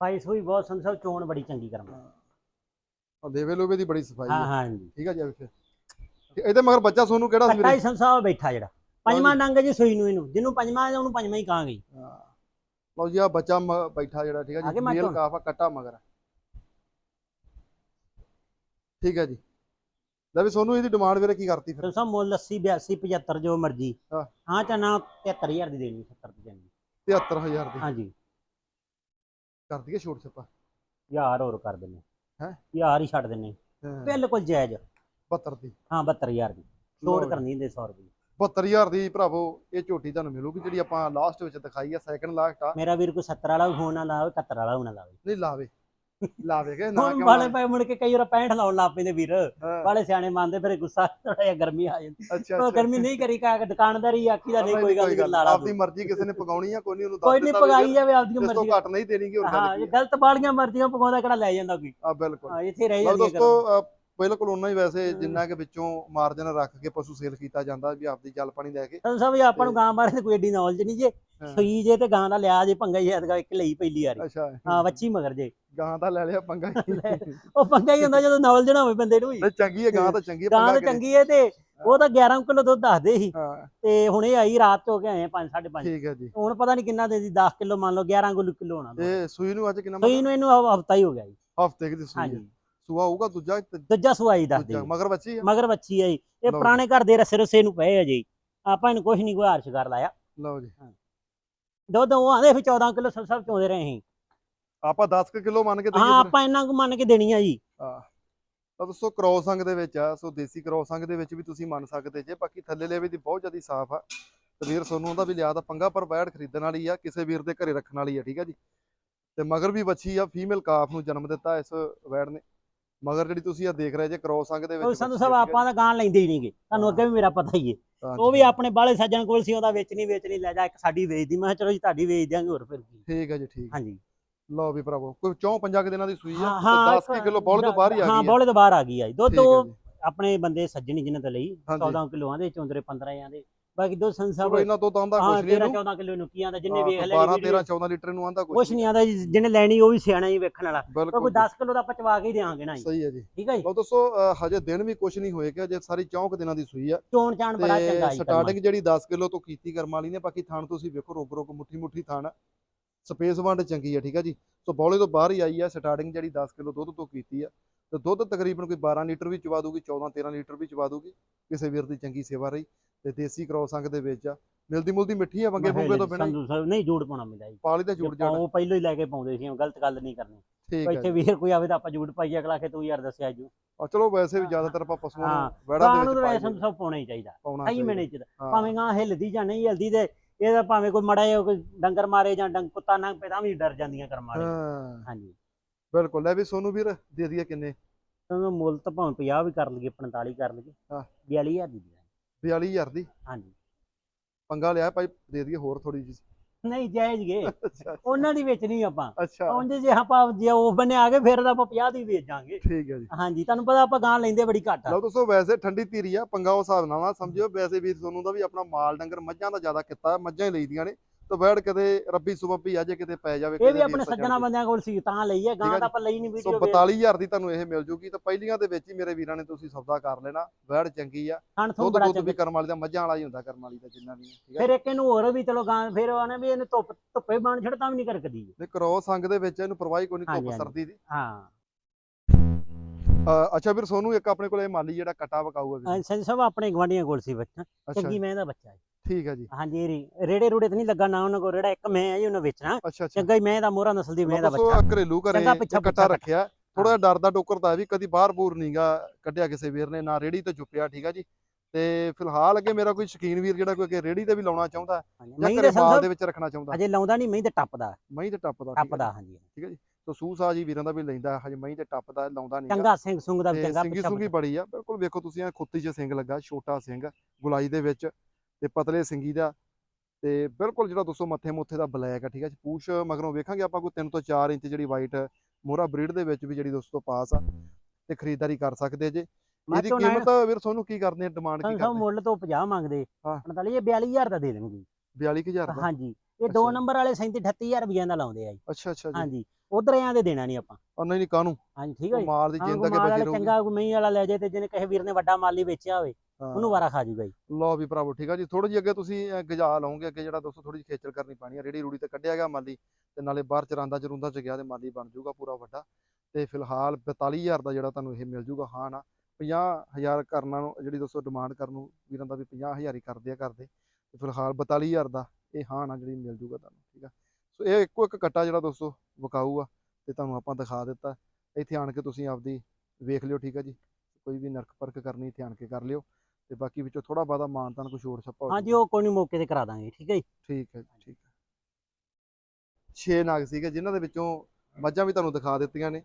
ਪਾਈ ਸੂਈ ਬਹੁਤ ਸੰਤ ਸਾਹਿਬ ਚੋਣ ਬੜੀ ਚੰਗੀ ਕਰਮ ਆ ਦੇਵੇ ਲੋਵੇ ਦੀ ਬੜੀ ਸਫ਼ਾਈ ਹਾਂ ਹਾਂ। ਜੀ। ਠੀਕ ਆ ਜੀ ਤੇ ਇਹਦੇ ਮਗਰ ਬੱਚਾ ਸੋਨੂੰ ਕਿਹੜਾ ਸੀ ਕੱਟਾ ਵੀਰੇ ਹੀ ਸੰਤ ਸਾਹਿਬ ਬੈਠਾ ਜਿਹੜਾ। ਪੰਜਵਾਂ ਡੰਗ ਜੀ। ਸੂਈ ਨੂੰ ਇਹਨੂੰ। ਜਿਹਨੂੰ ਪੰਜਵਾਂ ਉਹਨੂੰ ਪੰਜਵਾਂ ਹੀ ਕਹਾਂਗੇ। ਹਾਂ। ਲਓ ਜੀ ਆ ਬੱਚਾ ਬੈਠਾ ਜਿਹੜਾ ਠੀਕ ਆ ਜੀ ਮੇਲ। ਕਾਫ ਕੱਟਾ ਮਗਰ। ਠੀਕ ਆ ਜੀ। ਲੈ ਵੀ ਸੋਨੂੰ ਇਹਦੀ ਡਿਮਾਂਡ ਵੀਰੇ ਕੀ ਕਰਤੀ ਫਿਰ? ਸਾਹਿਬ ਮੁੱਲ 80 82 75 ਜੋ ਮਰਜ਼ੀ। ਹਾਂ। ਹਾਂ ਤਾਂ ਨਾ 73000 ਦੀ ਦੇਣੀ 70 ਦੀ ਦੇਣੀ 73000 ਦੀ। ਹਾਂਜੀ ਕਰ ਦਈਏ ਛੋਟ ਛੱਪਾ। ਯਾਰ ਹੋਰ ਕਰ ਦਿੰਨੇ ਹੈਂ? ਯਾਰ ਹੀ ਛੱਡ ਦਿੰਨੇ ਬਿਲਕੁਲ ਜਾਇਜ਼। 72 ਦੀ। ਹਾਂ 72000 ਦੀ। ਲਓ ਛੋੜ ਜੀ। ਕਰਨੀ ਹੁੰਦੇ 100 ਰੁਪਏ 72000 ਦੀ ਭਰਾਵੋ ਇਹ ਝੋਟੀ ਤੁਹਾਨੂੰ ਮਿਲੂਗੀ ਜਿਹੜੀ ਆਪਾਂ ਲਾਸਟ ਵਿੱਚ ਦਿਖਾਈ ਆ ਸੈਕੰਡ ਲਾਸਟ ਆ। ਮੇਰਾ ਵੀਰ ਕੋਈ 70 ਵਾਲਾ ਫੋਨ ਨਾ ਲਾਵੇ 71 ਵਾਲਾ ਵੀ ਨਾ ਲਾਵੇ। ਨਹੀਂ ਲਾਵੇ। ਲਾਵੇ ਕਿ ਨਾ ਹੁਣ ਕਿਉਂ ਵਾਲੇ? ਪੈ ਮੁੜ ਕੇ ਕਈ ਵਾਰ 65 ਲਾਉਣ ਲੱਗ ਪੈਂਦੇ ਵੀਰ। ਹਾਂ, ਵਾਲੇ ਸਿਆਣੇ ਮੰਨਦੇ ਫਿਰ ਗੁੱਸਾ ਥੋੜਾ ਜਿਹਾ ਗਰਮੀ ਆ ਜਾਂਦੀ। ਅੱਛਾ ਉਹ ਅੱਛਾ। ਗਰਮੀ ਨਹੀਂ ਕਰੀ ਕਾ ਦੁਕਾਨਦਾਰੀ ਆਖੀ ਦਾ ਨਹੀਂ ਕੋਈ ਗੱਲ ਨਹੀਂ ਲਾ ਲਾ ਆਪਦੀ ਮਰਜ਼ੀ ਕਿਸੇ ਨੇ ਪਕਾਉਣੀ ਆ ਕੋਈ ਨਹੀਂ ਉਹਨੂੰ ਦੱਸ ਕੋਈ ਨਹੀਂ ਦਿੱਤਾ ਵੀ ਪਗਾਈ ਜਾਵੇ ਆਪਦੀ ਇਸ ਤੋਂ ਮਰਜ਼ੀ ਘੱਟ ਨਹੀਂ ਦੇਣੀ ਕਿ ਹੋਰ ਹਾਂ ਗੱਲ ਕੀ ਗਲਤ ਬਾਲੀਆਂ ਮਰਜ਼ੀਆਂ ਪਕਾਉਂਦਾ ਕਿਹੜਾ ਲੈ ਜਾਂਦਾ ਕੋਈ। ਆ ਬਿਲਕੁਲ। ਹਾਂ ਇੱਥੇ ਰਹਿ ਲਓ ਜਾਂਦੀਆਂ ਦੋਸਤੋ ਅ, ਬਿਲਕੁਲ ਉਹਨਾਂ ਹੀ ਵੈਸੇ ਹਮ। ਜਿੰਨਾ ਕਿ ਵਿੱਚੋਂ ਮਾਰਜਨ ਰੱਖ ਕੇ ਪਸ਼ੂ ਸੇਲ ਕੀਤਾ ਜਾਂਦਾ ਵੀ ਆਪਦੀ ਜਲ ਪਾਣੀ ਲੈ ਕੇ। ਸਭ ਇਹ ਆਪਾਂ ਨੂੰ ਗਾਂ ਬਾਰੇ ਤੇ ਕੋਈ ਏਡੀ ਨੌਲੇਜ ਨਹੀਂ ਜੇ। ਹਾਂ। ਸੂਈ ਜੇ ਤੇ ਗਾਂ ਦਾ ਲਿਆ ਜੇ ਪੰਗਾ ਹੀ ਐਤਗਾ ਇੱਕ ਲਈ ਪਹਿਲੀ ਵਾਰੀ ਅੱਛਾ। ਹਾਂ ਵੱਛੀ ਮਗਰ ਜੇ। ਗਾਂ ਦਾ ਲੈ ਲਿਆ ਪੰਗਾ ਹੀ। ਉਹ ਪੰਗਾ ਹੀ ਹੁੰਦਾ ਜਦੋਂ ਨੌਲੇਜ ਨਾ ਹੋਵੇ ਬੰਦੇ ਨੂੰ ਨਹੀਂ ਚੰਗੀ ਹੈ ਗਾਂ ਤਾਂ ਚੰਗੀ ਹੈ ਗਾਂ ਪੰਗਾ ਤਾਂ ਚੰਗੀ ਹੈ ਤੇ ਉਹ ਤਾਂ 11 ਕਿਲੋ ਦੁੱਧ ਦੱਸਦੇ ਸੀ। ਹਾਂ। ਤੇ ਹੁਣੇ ਆਈ ਰਾਤ ਤੋਂ ਕੇ ਆਏ 5 5.5 ਠੀਕ ਹੈ ਜੀ। ਹੁਣ ਪਤਾ ਨਹੀਂ ਕਿੰਨਾ ਦੇ ਦੀ 10 ਕਿਲੋ ਮੰਨ ਲਓ 11 ਕਿਲੋ ਕਿਲੋ ਹੋਣਾ। ਇਹ ਸੂਈ ਨੂੰ ਅੱਜ ਕਿੰਨਾ ਸੂਈ ਨੂੰ ਇਹਨੂੰ ਹਫਤਾ ਹੀ ਹੋ ਗਿਆ ਜੀ। ਹਫ਼ਤੇ ਦੀ ਸੂਈ ਹੈ ਹਾਂਜੀ। ਸੂਆ ਹੋਊਗਾ ਦੂਜਾ ਤੇ ਦੂਜਾ ਸੂਆਈ ਦੱਸਦੇ ਦੂਜਾ ਮਗਰ ਬੱਚੀ ਹੈ ਮਗਰ ਬੱਚੀ ਆਈ ਇਹ ਪੁਰਾਣੇ ਘਰ ਦੇ ਰਸੇ ਰਸੇ ਨੂੰ ਪਏ ਆ ਜੀ। ਆਪਾਂ ਇਹਨੂੰ ਕੁਝ ਨਹੀਂ ਕੋਈ ਹਾਰਸ਼ ਕਰ ਲਾਇਆ। ਲਓ ਜੀ। ਦੁੱਧ ਉਹ ਆਂਦੇ ਫਿਰ 14 ਕਿਲੋ ਸਭ ਸਭ ਚੋਂਦੇ ਰਹੇ ਸੀ। ਆਪਾਂ 10 ਕਿਲੋ ਮੰਨ ਕੇ ਹਾਂ ਆਪਾਂ ਇਹਨਾਂ ਨੂੰ ਮੰਨ ਕੇ ਦੇਣੀ ਆ ਜੀ। ਹਾਂ। ਤਾਂ ਦੋਸਤੋ ਕ੍ਰੋਸ ਅੰਗ ਦੇ ਵਿੱਚ ਆ ਸੋ ਦੇਸੀ ਕ੍ਰੋਸ ਅੰਗ ਦੇ ਵਿੱਚ ਵੀ ਤੁਸੀਂ ਮੰਨ ਸਕਦੇ ਜੇ ਬਾਕੀ ਥੱਲੇ ਲੈਵੇ ਦੀ ਬਹੁਤ ਜ਼ਿਆਦਾ ਸਾਫ਼ ਆ। ਤੇ ਵੀਰ ਸੋਨੂੰ ਉਹਦਾ ਵੀ ਲਿਆ ਤਾਂ ਪੰਗਾ ਪਰ ਬੈੜ ਖਰੀਦਣ ਵਾਲੀ ਆ ਕਿਸੇ ਵੀਰ ਦੇ ਘਰੇ ਰੱਖਣ ਵਾਲੀ ਆ ਠੀਕ ਆ ਜੀ। ਤੇ ਮਗਰ ਵੀ ਵੱਛੀ ਆ ਫੀਮੇਲ ਕਾਫ ਨੂੰ ਜਨਮ ਦਿੱਤਾ ਇਸ ਵੈੜ ਨੇ। ਮਗਰ ਜਿਹੜੀ ਤੁਸੀਂ ਆ ਦੇਖ ਰਹੇ ਜੇ ਕ੍ਰੋਸ ਅੰਗ ਦੇ ਵਿੱਚ ਸੰਧੂ ਸਾਹਿਬ ਆਪਾਂ ਤਾਂ ਗਾਂ ਲੈਂਦੇ ਹੀ ਨਹੀਂਗੇ ਤੁਹਾਨੂੰ। ਅੱਗੇ ਵੀ ਮੇਰਾ ਪਤਾ ਹੀ ਹੈ ਉਹ ਵੀ ਆਪਣੇ ਬਾਲੇ ਸੱਜਣ ਕੋਲ ਸੀ ਉਹਦਾ ਵੇਚਣੀ ਵੇਚਣੀ ਲੈ ਜਾ ਇੱਕ ਸਾਡੀ ਵੇਚਦੀ ਮੈਂ ਚਲੋ ਜੀ ਤੁਹਾਡੀ ਵੇਚ ਦਿਆਂਗੇ ਹੋਰ ਫਿਰ ਕੀ। ਠੀਕ ਹੈ ਜੀ ਠੀਕ ਹਾਂਜੀ। ਲਓ ਵੀ ਭਰਾਵੋ ਕੋਈ ਚੌਂ ਪੰਜਾਂ ਕੁ ਦਿਨਾਂ ਦੀ ਸੂਈ ਆ ਹਾਂ ਤੇ ਹਾਂ 10 ਕਿਲੋ ਬੌਲ ਤੋਂ ਬਾਹਰ ਹੀ ਆ ਹਾਂ ਗਈ ਆ। ਬੋਲੇ ਤੋਂ ਬਾਹਰ ਆ ਗਈ ਆ ਜੀ। ਦੁੱਧ ਹੈ ਜੀ। ਆਪਣੇ ਬੰਦੇ ਸੱਜਣੀ ਜਿਨ੍ਹਾਂ ਤੋਂ ਲਈ ਹਾਂਜੀ। 14 ਕਿਲੋਆਂ ਦੇ ਚੌਂਦਰੇ 15 ਆਂ ਦੇ। ਬਾਕੀ ਸਾਹਿਬ ਚਲੋ ਇਹਨਾਂ ਤੋਂ ਤਾਂ ਆਂਦਾ ਹਾਂ ਕੁਛ ਨਹੀਂ 13 ਇਹਨੂੰ। 14 ਕਿਲੋ ਨੁਕੀਆਂ ਦਾ ਜਿੰਨੇ ਹਾਂ, ਵੇਖ ਲੈ 12 13 14 ਲੀਟਰ ਨੂੰ ਆਂਦਾ ਕੁਛ ਨਹੀਂ। ਆਦਾ ਜਿਹਨੇ ਲੈਣੀ ਉਹ ਵੀ ਸਿਆਣਾ ਹੀ ਵੇਖਣ ਵਾਲਾ। ਕੋਈ ਬਿਲਕੁਲ। 10 ਕਿਲੋ ਦਾ ਪਚਵਾ ਕੇ ਹੀ ਦੇਵਾਂਗੇ ਨਾ ਜੀ। ਸਹੀ ਹੈ ਜੀ। ਠੀਕ ਹੈ ਜੀ। ਲਓ ਦੋਸਤੋ ਅ, ਹਜੇ ਦਿਨ ਵੀ ਕੁਛ ਨਹੀਂ ਹੋਏ ਕਿ ਅਜੇ ਸਾਰੀ ਚੌਂਕ ਦਿਨਾਂ ਦੀ ਸੂਈ ਆ। ਚੋਣ ਚਾਣ ਬੜਾ ਚੰਗਾ ਜੀ ਕਰਮਾਂ ਸਟਾਰਟਿੰਗ ਜਿਹੜੀ 10 ਕਿਲੋ ਤੋਂ ਕੀਤੀ ਕਰਮ ਵਾਲੀ ਨੇ ਬਾਕੀ ਥਾਣ ਤੁਸੀਂ ਵੇਖੋ ਰੋਕ ਰੋਕ ਮੁੱਠੀ ਮੁੱਠੀ ਥਾਣ ਸਪੇਸ ਵੰਡ ਚੰਗੀ ਆ ਠੀਕ ਆ ਜੀ। ਸੋ ਬੌਲੇ ਤੋਂ ਬਾਹਰ ਹੀ ਆਈ ਆ ਸਟਾਰਟਿੰਗ ਜਿਹੜੀ 10 ਕਿਲੋ ਦੁੱਧ ਤੋਂ ਕੀਤੀ ਆ। ਤੇ ਦੁੱਧ ਤਕਰੀਬਨ ਕੋਈ 12 ਲੀਟਰ ਵੀ ਚਵਾ ਦੂਗੀ 14 13 ਲੀਟਰ ਵੀ ਚਵਾ ਦੂਗੀ। ਕਿਸੇ ਵੀਰ ਦੀ ਚੰਗੀ ਸੇਵਾ ਰਹੀ ਤੇ ਦੇਸੀ ਕ੍ਰੋਸ ਅੰਗ ਦੇ ਵਿੱਚ ਆ। ਮਿਲਦੀ ਮੁਲਦੀ ਮਿੱਠੀ ਆ ਵੰਗੇ ਫੁੰਗੇ ਤੋਂ ਬਿਨਾਂ ਹੀ। ਸੰਧੂ ਸਾਹਿਬ ਨਹੀਂ ਜੂੜ ਪਾਉਣਾ ਮਿਲਦਾ ਜੀ। ਪਾਲੀ ਦਾ ਜੁੜ ਜਾਣਾ। ਉਹ ਪਹਿਲਾਂ ਹੀ ਲੈ ਕੇ ਪਾਉਂਦੇ ਸੀ ਗਲਤ ਗੱਲ ਨਹੀਂ ਕਰਨੀ। ਠੀਕ ਇੱਥੇ ਹੈ ਵੀਰ ਕੋਈ ਆਵੇ ਤਾਂ ਆਪਾਂ ਜੂੜ ਪਾਈਏ ਅਗਲਾ ਕਿ ਤੂੰ ਯਾਰ ਦੱਸਿਆ ਜੂ। ਆ ਚਲੋ ਵੈਸੇ ਵੀ ਹਾਂ, ਜ਼ਿਆਦਾਤਰ ਆਪਾਂ ਪਸ਼ੂਆਂ ਹਾਂ, ਨੂੰ ਵੜਾ ਦੇ ਵਿੱਚ ਪਾਈ ਪਾਉਣਾ ਹੀ ਚਾਹੀਦਾ। ਪਾਉਣਾ। ਮੈਨੇ ਚ ਹਾਂ। ਭਾਵੇਂ ਗਾਂ ਹਿੱਲਦੀ ਜਾਂ ਨਹੀਂ ਹਿੱਲਦੀ ਤੇ ਇਹਦਾ ਭਾਵੇਂ ਕੋਈ ਮੜਾ ਜਿਹਾ ਕੋਈ ਡੰਗਰ ਮਾਰੇ ਜਾਂ ਡੰਗ ਕੁੱਤਾ ਨਾ ਤਾਂ ਵੀ ਡਰ ਜਾਂਦੀਆਂ ਕਰਮ ਵਾਲੇ ਹਾਂ। ਹਾਂਜੀ। ਬਿਲਕੁਲ ਲੈ ਵੀ ਸੋਨੂੰ ਵੀਰ ਦੇ ਦਈਏ ਕਿੰਨੇ? ਤੁਹਾਨੂੰ ਮੁੱਲ ਤਾਂ ਭਾਵੇਂ 50 ਵੀ ਕਰ ਲਈਏ 45 ਕਰ ਲਈਏ। ਹਾਂ। 42000 ਦੀ ਦੇ ਦਾਂਗੇ। 42000 ਦੀ? ਹਾਂਜੀ। ਪੰਗਾ ਲਿਆ ਭਾਈ ਦੇ ਦਈਏ ਹੋਰ ਥੋੜੀ ਜਿਹੀ। ਨਹੀਂ ਜਾਇਜ਼ ਗੇ। ਅੱਛਾ ਉਹਨਾਂ ਦੀ ਵੇਚਣੀ ਆਪਾਂ। ਅੱਛਾ। ਉਂਝ ਜੇ ਆਪਾਂ ਜੇ ਉਹ ਬੰਨੇ ਆ ਗਏ ਫਿਰ ਤਾਂ ਆਪਾਂ 50 ਦੀ ਵੇਚ ਜਾਾਂਗੇ ਠੀਕ ਹੈ ਜੀ। ਹਾਂਜੀ ਤੁਹਾਨੂੰ ਪਤਾ ਆਪਾਂ ਗਾਂ ਲੈਂਦੇ ਬੜੀ ਘੱਟ ਆ। ਲਓ ਦੋਸਤੋ ਵੈਸੇ ਠੰਡੀ ਧੀਰੀ ਆ ਪੰਗਾ ਉਸ ਹਿਸਾਬ ਨਾਲ ਸਮਝਿਓ। ਵੈਸੇ ਵੀਰ ਸੋਨੂੰ ਦਾ ਵੀ ਆਪਣਾ ਮਾਲ ਡੰਗਰ ਮੱਝਾਂ ਦਾ ਜ਼ਿਆਦਾ ਕੀਤਾ ਮੱਝਾਂ ਹੀ ਲਈਦੀਆਂ ਨੇ। ਤੇ ਬੈੜ ਕਿਤੇ ਰੱਬੀ ਸੁਬੱਬੀ ਆ ਜੇ ਕਿਤੇ ਪੈ ਜਾਵੇ ਇਹ ਵੀ ਆਪਣੇ ਸੱਜਣ। ਬੰਦਿਆਂ ਕੋਲ ਸੀ ਤਾਂ ਲਈ ਹੈ ਗਾਂ। ਤਾਂ ਆਪਾਂ ਲਈ ਨਹੀਂ ਸੋ ਵੀਡੀਓ 42000 ਦੀ ਤੁਹਾਨੂੰ ਇਹ ਮਿਲ ਜੂਗੀ ਤਾਂ ਪਹਿਲੀਆਂ ਦੇ ਵਿੱਚ ਹੀ ਮੇਰੇ ਵੀਰਾਂ ਨੇ ਤੁਸੀਂ ਸੌਦਾ ਕਰ ਲੈਣਾ ਵੈੜ ਚੰਗੀ ਆ। ਦੁੱਧ ਦੁੱਧ ਵੀ ਕਰਮ ਵਾਲੀ ਦਾ ਮੱਝਾਂ ਵਾਲਾ ਹੀ ਹੁੰਦਾ ਕਰਮ ਵਾਲੀ ਦਾ ਜਿੰਨਾ ਵੀ ਹੈ, ਠੀਕ ਹੈ ਫਿਰ ਇੱਕ ਇਹਨੂੰ ਹੋਰ ਵੀ ਚਲੋ ਗਾਂ ਫਿਰ ਉਹਨੇ ਵੀ ਇਹਨੂੰ ਧੁੱਪ ਧੁੱਪੇ ਬਣ ਛੜ ਤਾਂ ਵੀ ਨਹੀਂ ਕਰਕਦੀ। ਤੇ ਕਰੋ ਸੰਗ ਦੇ ਵਿੱਚ ਇਹਨੂੰ ਪਰਵਾਹੀ ਕੋਈ ਨਹੀਂ ਧੁੱਪ। ਸਰਦੀ ਦੀ। ਹਾਂ। ਅੱਛਾ ਵੀਰ ਸੋਨੂੰ ਇੱਕ ਆਪਣੇ ਕੋਲੇ ਮਾਲੀ ਜਿਹੜਾ ਕਟਾ ਵਕਾਊਗਾ ਵੀਰ। ਸੰਜ ਸਾਹਿਬ ਆਪਣੇ ਗਵਾਂਢੀਆਂ ਕੋਲ ਸੀ ਬੱਚਾ। ਚੰਗੀ ਮੈਂ ਦਾ ਬੱਚਾ ਹੈ ਠੀਕ ਹੈ ਜੀ। ਹਾਂਜੀ ਰੇੜੇ ਰੂੜੇ ਤੇ ਨਹੀਂ ਲੱਗਾ ਨਾ ਉਹਨਾਂ ਕੋਲ ਰੇੜਾ ਇੱਕ ਮੈਂ ਹੈ ਜੀ ਉਹਨੇ ਵੇਚਣਾ ਚੰਗਾ ਹੀ ਮੈਂ ਦਾ ਮੋਹਰਾ ਨਸਲ ਦੀ ਮੈਂ ਦਾ ਬੱਚਾ। ਘਰੇਲੂ ਘਰੇ ਕਟਾ ਰੱਖਿਆ। ਥੋੜਾ ਜਿਹਾ ਡਰਦਾ ਟੋਕਰਦਾ ਵੀ ਕਦੀ ਬਾਹਰ ਬੂਰ ਨਹੀਂਗਾ ਕੱਢਿਆ ਕਿਸੇ ਵੀਰ ਨੇ ਨਾ ਰੇੜੀ ਤੇ ਚੁੱਪਿਆ ਠੀਕ ਆ ਜੀ। ਤੇ ਫਿਲਹਾਲ ਅੱਗੇ ਮੇਰਾ ਕੋਈ ਸ਼ਕੀਨ ਵੀਰ ਜਿਹੜਾ ਕੋਈ ਅੱਗੇ ਰੇੜੀ ਤੇ ਵੀ ਲਾਉਣਾ ਚਾਹੁੰਦਾ ਜਾਂ ਘਰੇ ਦੇ ਮਾਲ ਦੇ ਵਿੱਚ ਰੱਖਣਾ ਚਾਹੁੰਦਾ? ਅਜੇ ਲਾਉਂਦਾ ਨਹੀਂ ਮਹੀਂ ਤੇ ਟੱਪਦਾ। ਮਹੀਂ ਤੇ ਟੱਪਦਾ ਟੱਪਦਾ। ਹਾਂਜੀ। ਠੀਕ ਹੈ ਜੀ। ਸੋ ਸੂਸਾ ਜੀ ਵੀਰਾਂ ਦਾ ਵੀ ਲੈਂਦਾ ਹਜੇ ਮਹੀਂ ਤੇ ਟੱਪਦਾ ਲਾਉਂਦਾ ਨਹੀਂ ਚੰਗਾ ਸਿੰਘ ਸੁੰਗ ਦਾ ਵੀ ਤੇ ਚੰਗਾ ਸਿੰਗੀ ਪਿੱਛਾ ਸੁੰਗੀ ਬੜੀ। ਆ। ਬਿਲਕੁਲ ਵੇਖੋ ਤੁਸੀਂ ਇਹ ਖੁੱਤੀ 'ਚ ਸਿੰਘ ਲੱਗਾ ਛੋਟਾ ਸਿੰਘ ਗੁਲਾਈ ਦੇ ਵਿੱਚ ਤੇ ਪਤਲੇ ਸਿੰਗੀ ਦਾ। ਤੇ ਬਿਲਕੁਲ ਜਿਹੜਾ ਦੋਸਤੋ ਮੱਥੇ ਮੁੱਥੇ ਦਾ ਬਲੈਕ ਆ ਠੀਕ ਜੀ ਪੂਛ ਮਗਰੋਂ ਵੇਖਾਂਗੇ ਆਪਾਂ ਕੋਈ 3 ਤੋਂ 4 ਇੰਚ ਜਿਹੜੀ ਵਾਈਟ ਮੋਹਰਾ ਬਰੀਡ ਦੇ ਵਿੱਚ ਵੀ ਜਿਹੜੀ ਦੋਸਤੋ ਪਾਸ ਆ ਤੇ ਖਰੀਦਦਾਰੀ ਕਰ ਸਕਦੇ ਜੇ। ਇਹਦੀ ਤੋਂ ਕੀਮਤ ਵੀਰ ਤੁਹਾਨੂੰ ਕੀ ਕਰਦੇ ਆ ਡਿਮਾਂਡ ਕੀ ਕਰਦੇ ਮੁੱਲ ਤੋਂ 50 ਮੰਗਦੇ। ਹਾਂ। 45 ਇਹ 42000 ਦਾ ਦੇ ਦੇਣਗੇ। 42000 ਦਾ? ਹਾਂਜੀ। ਇਹ ਦੋ ਅੱਛਾ। ਨੰਬਰ ਵਾਲੇ 37 38000 ਰੁਪਈਆ ਦਾ ਲਾਉਂਦੇ ਆ ਜੀ। ਅੱਛਾ ਅੱਛਾ ਜੀ। ਹਾਂਜੀ। ਉਧਰ ਆਂ ਦੇ ਦੇਣਾ ਨਹੀਂ ਆਪਾਂ। ਉਹ ਨਹੀਂ ਨਹੀਂ ਕਾਹਨੂੰ? ਹਾਂਜੀ ਠੀਕ ਹੈ ਜੀ। ਮਾਲ ਦੀ ਜਿੰਦ ਮਾਲ ਬਚੀ ਰਹੂਗੀ। ਚੰਗਾ ਕੋਈ ਮਹੀਂ ਵਾਲਾ ਲੈ ਜਾਏ ਤੇ ਜਿਹਨੇ ਕਹੇ ਵੀਰ ਨੇ ਵੱਡਾ ਮਾਲੀ ਵੇਚਿਆ ਹੋਵੇ। ਉਹਨੂੰ ਵਾਰਾ ਖਾ ਜੂਗਾ ਜੀ। ਲਓ ਵੀ ਭਰਾਵੋ ਠੀਕ ਆ ਜੀ। ਥੋੜੀ ਜਿਹੀ ਅੱਗੇ ਤੁਸੀਂ ਗਜਾ ਲਾਓਗੇ ਅੱਗੇ ਜਿਹੜਾ ਦੋਸਤੋ ਥੋੜੀ ਜਿਹੀ ਖੇਚਲ ਕਰਨੀ ਪੈਣੀ ਆ। ਰੇੜੀ ਰੂੜੀ ਤੇ ਕੱਢਿਆ ਗਿਆ ਮਾਲੀ ਤੇ ਨਾਲੇ ਬਾਹਰ ਚਰਾਂਦਾ ਚਰੂੰਦਾ ਚ ਗਿਆ ਤੇ ਮਾਲੀ ਬਣ ਜਾਊਗਾ ਪੂਰਾ ਵੱਡਾ। ਤੇ ਫਿਲਹਾਲ 42000 ਦਾ ਜਿਹੜਾ ਤੁਹਾਨੂੰ ਇਹ ਮਿਲ ਜਾਊਗਾ ਹਾਂ ਨਾ 50000 ਕਰਨਾ ਨੂੰ ਜਿਹੜੀ ਦੋਸਤੋ ਡਿਮਾਂਡ ਕਰਨ ਨੂੰ ਵੀਰਾਂ ਦਾ ਵੀ 50000 ਹੀ ਕਰਦੇ ਆ ਕਰਦੇ ਤੇ ਫਿਲਹਾਲ 42000 ਦਾ ਇਹ ਹਾਂ ਨਾ ਜਿਹੜੀ ਮਿਲ ਜਾਊਗਾ ਤੁਹਾਨੂੰ ਠੀਕ ਆ। ਸੋ ਇਹ ਇੱਕੋ ਇੱਕ ਕੱਟਾ ਜਿਹੜਾ ਦੋਸਤੋ ਵਿਕਾਊ ਆ ਤੇ ਤੁਹਾਨੂੰ ਆਪਾਂ ਦਿਖਾ ਦਿੱਤਾ। ਇੱਥੇ ਆਣ ਕੇ ਤੁਸੀਂ ਆਪਦੀ ਵੇਖ ਲਿਓ ਠੀਕ ਆ ਜੀ? ਕੋਈ ਵੀ ਨਰਕ ਪਰਖ ਕਰਨੀ ਇੱਥੇ ਆਣ ਕੇ ਕਰ ਲਿਓ ਤੇ ਬਾਕੀ ਵਿੱਚੋਂ ਥੋੜਾ ਬਾਦਾ ਮਾਨਤਾਨ ਕੋਈ ਛੋੜ ਛੱਪਾ ਹਾਂਜੀ। ਉਹ ਕੋਈ ਨਹੀਂ ਮੌਕੇ ਤੇ ਕਰਾ ਦਾਂਗੇ ਠੀਕ ਹੈ ਜੀ? ਠੀਕ ਹੈ ਠੀਕ ਹੈ 6 ਨਾਗ ਸੀਗੇ ਜਿਨ੍ਹਾਂ ਦੇ ਵਿੱਚੋਂ ਮੱਝਾਂ ਵੀ ਤੁਹਾਨੂੰ ਦਿਖਾ ਦਿੱਤੀਆਂ ਨੇ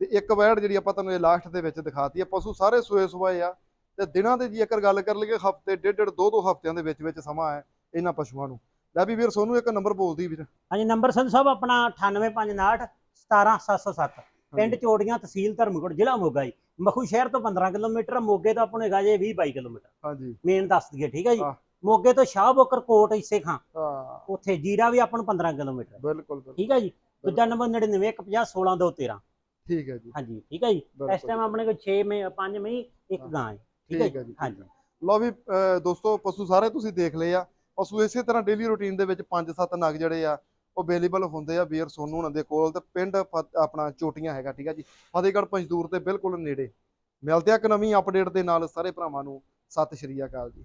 ਤੇ ਇੱਕ ਵੈੜ ਜਿਹੜੀ ਆਪਾਂ ਤੁਹਾਨੂੰ ਇਹ ਲਾਸਟ ਦੇ ਵਿੱਚ ਦਿਖਾਤੀ ਆ ਪਸ਼ੂ ਸਾਰੇ ਸੋਏ ਸੁਆਏ ਆ ਤੇ ਦਿਨਾਂ ਦੇ ਜੇਕਰ ਗੱਲ ਕਰ ਲਈਏ ਹਫ਼ਤੇ ਡੇਢ ਡੇਢ ਦੋ ਦੋ ਹਫਤਿਆਂ ਦੇ ਵਿੱਚ ਵਿੱਚ ਸਮਾਂ ਹੈ ਇਹਨਾਂ ਪਸ਼ੂਆਂ ਨੂੰ। ਲੈ ਵੀ ਵੀਰ ਸੋਨੂੰ ਇੱਕ ਨੰਬਰ ਬੋਲਦੀ ਵੀਰ। ਹਾਂਜੀ ਨੰਬਰ ਸੰਧ ਸਾਹਿਬ ਆਪਣਾ 98559 17707 ਪਿੰਡ ਚੋੜੀਆਂ ਤਹਿਸੀਲ ਧਰਮਕੋਟ ਜ਼ਿਲ੍ਹਾ ਮੋਗਾ ਜੀ। ਮਖੂ ਸ਼ਹਿਰ ਤੋਂ 15 ਕਿਲੋਮੀਟਰ ਮੋਗੇ ਤੋਂ ਆਪਾਂ ਨੂੰ ਹੈਗਾ ਜੇ 20 22 ਕਿਲੋਮੀਟਰ। ਹਾਂਜੀ। ਮੇਨ ਦੱਸ ਦਈਏ ਠੀਕ ਹੈ ਜੀ। ਮੋਗੇ ਤੋਂ ਸ਼ਾਹਬੋਕਰ ਕੋਟ ਇਸੇ ਖਾਂ ਉੱਥੇ ਜੀਰਾ ਵੀ ਆਪਾਂ ਨੂੰ 15 ਕਿਲੋਮੀਟਰ। ਬਿਲਕੁਲ ਠੀਕ ਹੈ ਜੀ? ਦੂਜਾ ਨੰਬਰ 99 150 16 213 ਠੀਕ ਹੈ ਜੀ। ਹਾਂਜੀ ਠੀਕ ਹੈ ਜੀ? ਇਸ ਟਾਈਮ ਆਪਣੇ ਕੋਲ 6 ਮੇ 5 ਮਈ ਇੱਕ। ਗਾਂ ਹੈ। ਠੀਕ ਹੈ ਜੀ? ਹਾਂਜੀ। ਲਓ ਵੀ ਦੋਸਤੋ ਪਸ਼ੂ ਸਾਰੇ ਤੁਸੀਂ ਦੇਖ ਲਏ ਆ। ਪਸ਼ੂ ਇਸੇ ਤਰ੍ਹਾਂ ਡੇਲੀ ਰੁਟੀਨ ਦੇ ਵਿੱਚ 5-7 ਨਗ ਜਿਹੜੇ ਆ, ਉਹ ਅਵੇਲੇਬਲ ਹੁੰਦੇ ਆ ਵੀਰ ਸੋਨੂ ਹੁਣਾਂ ਦੇ ਕੋਲ ਤੇ ਪਿੰਡ ਆਪਣਾ ਚੋਟੀਆਂ ਹੈਗਾ, ਠੀਕ ਆ ਜੀ। ਫਤਿਹਗੜ੍ਹ ਪੰਜਦੂਰ ਤੇ ਬਿਲਕੁਲ ਨੇੜੇ। ਮਿਲਦੇ ਆ ਇੱਕ ਨਵੀਂ ਅਪਡੇਟ ਦੇ ਨਾਲ ਸਾਰੇ ਭਰਾਵਾਂ ਨੂੰ। ਸਤਿ ਸ਼੍ਰੀ ਅਕਾਲ ਜੀ।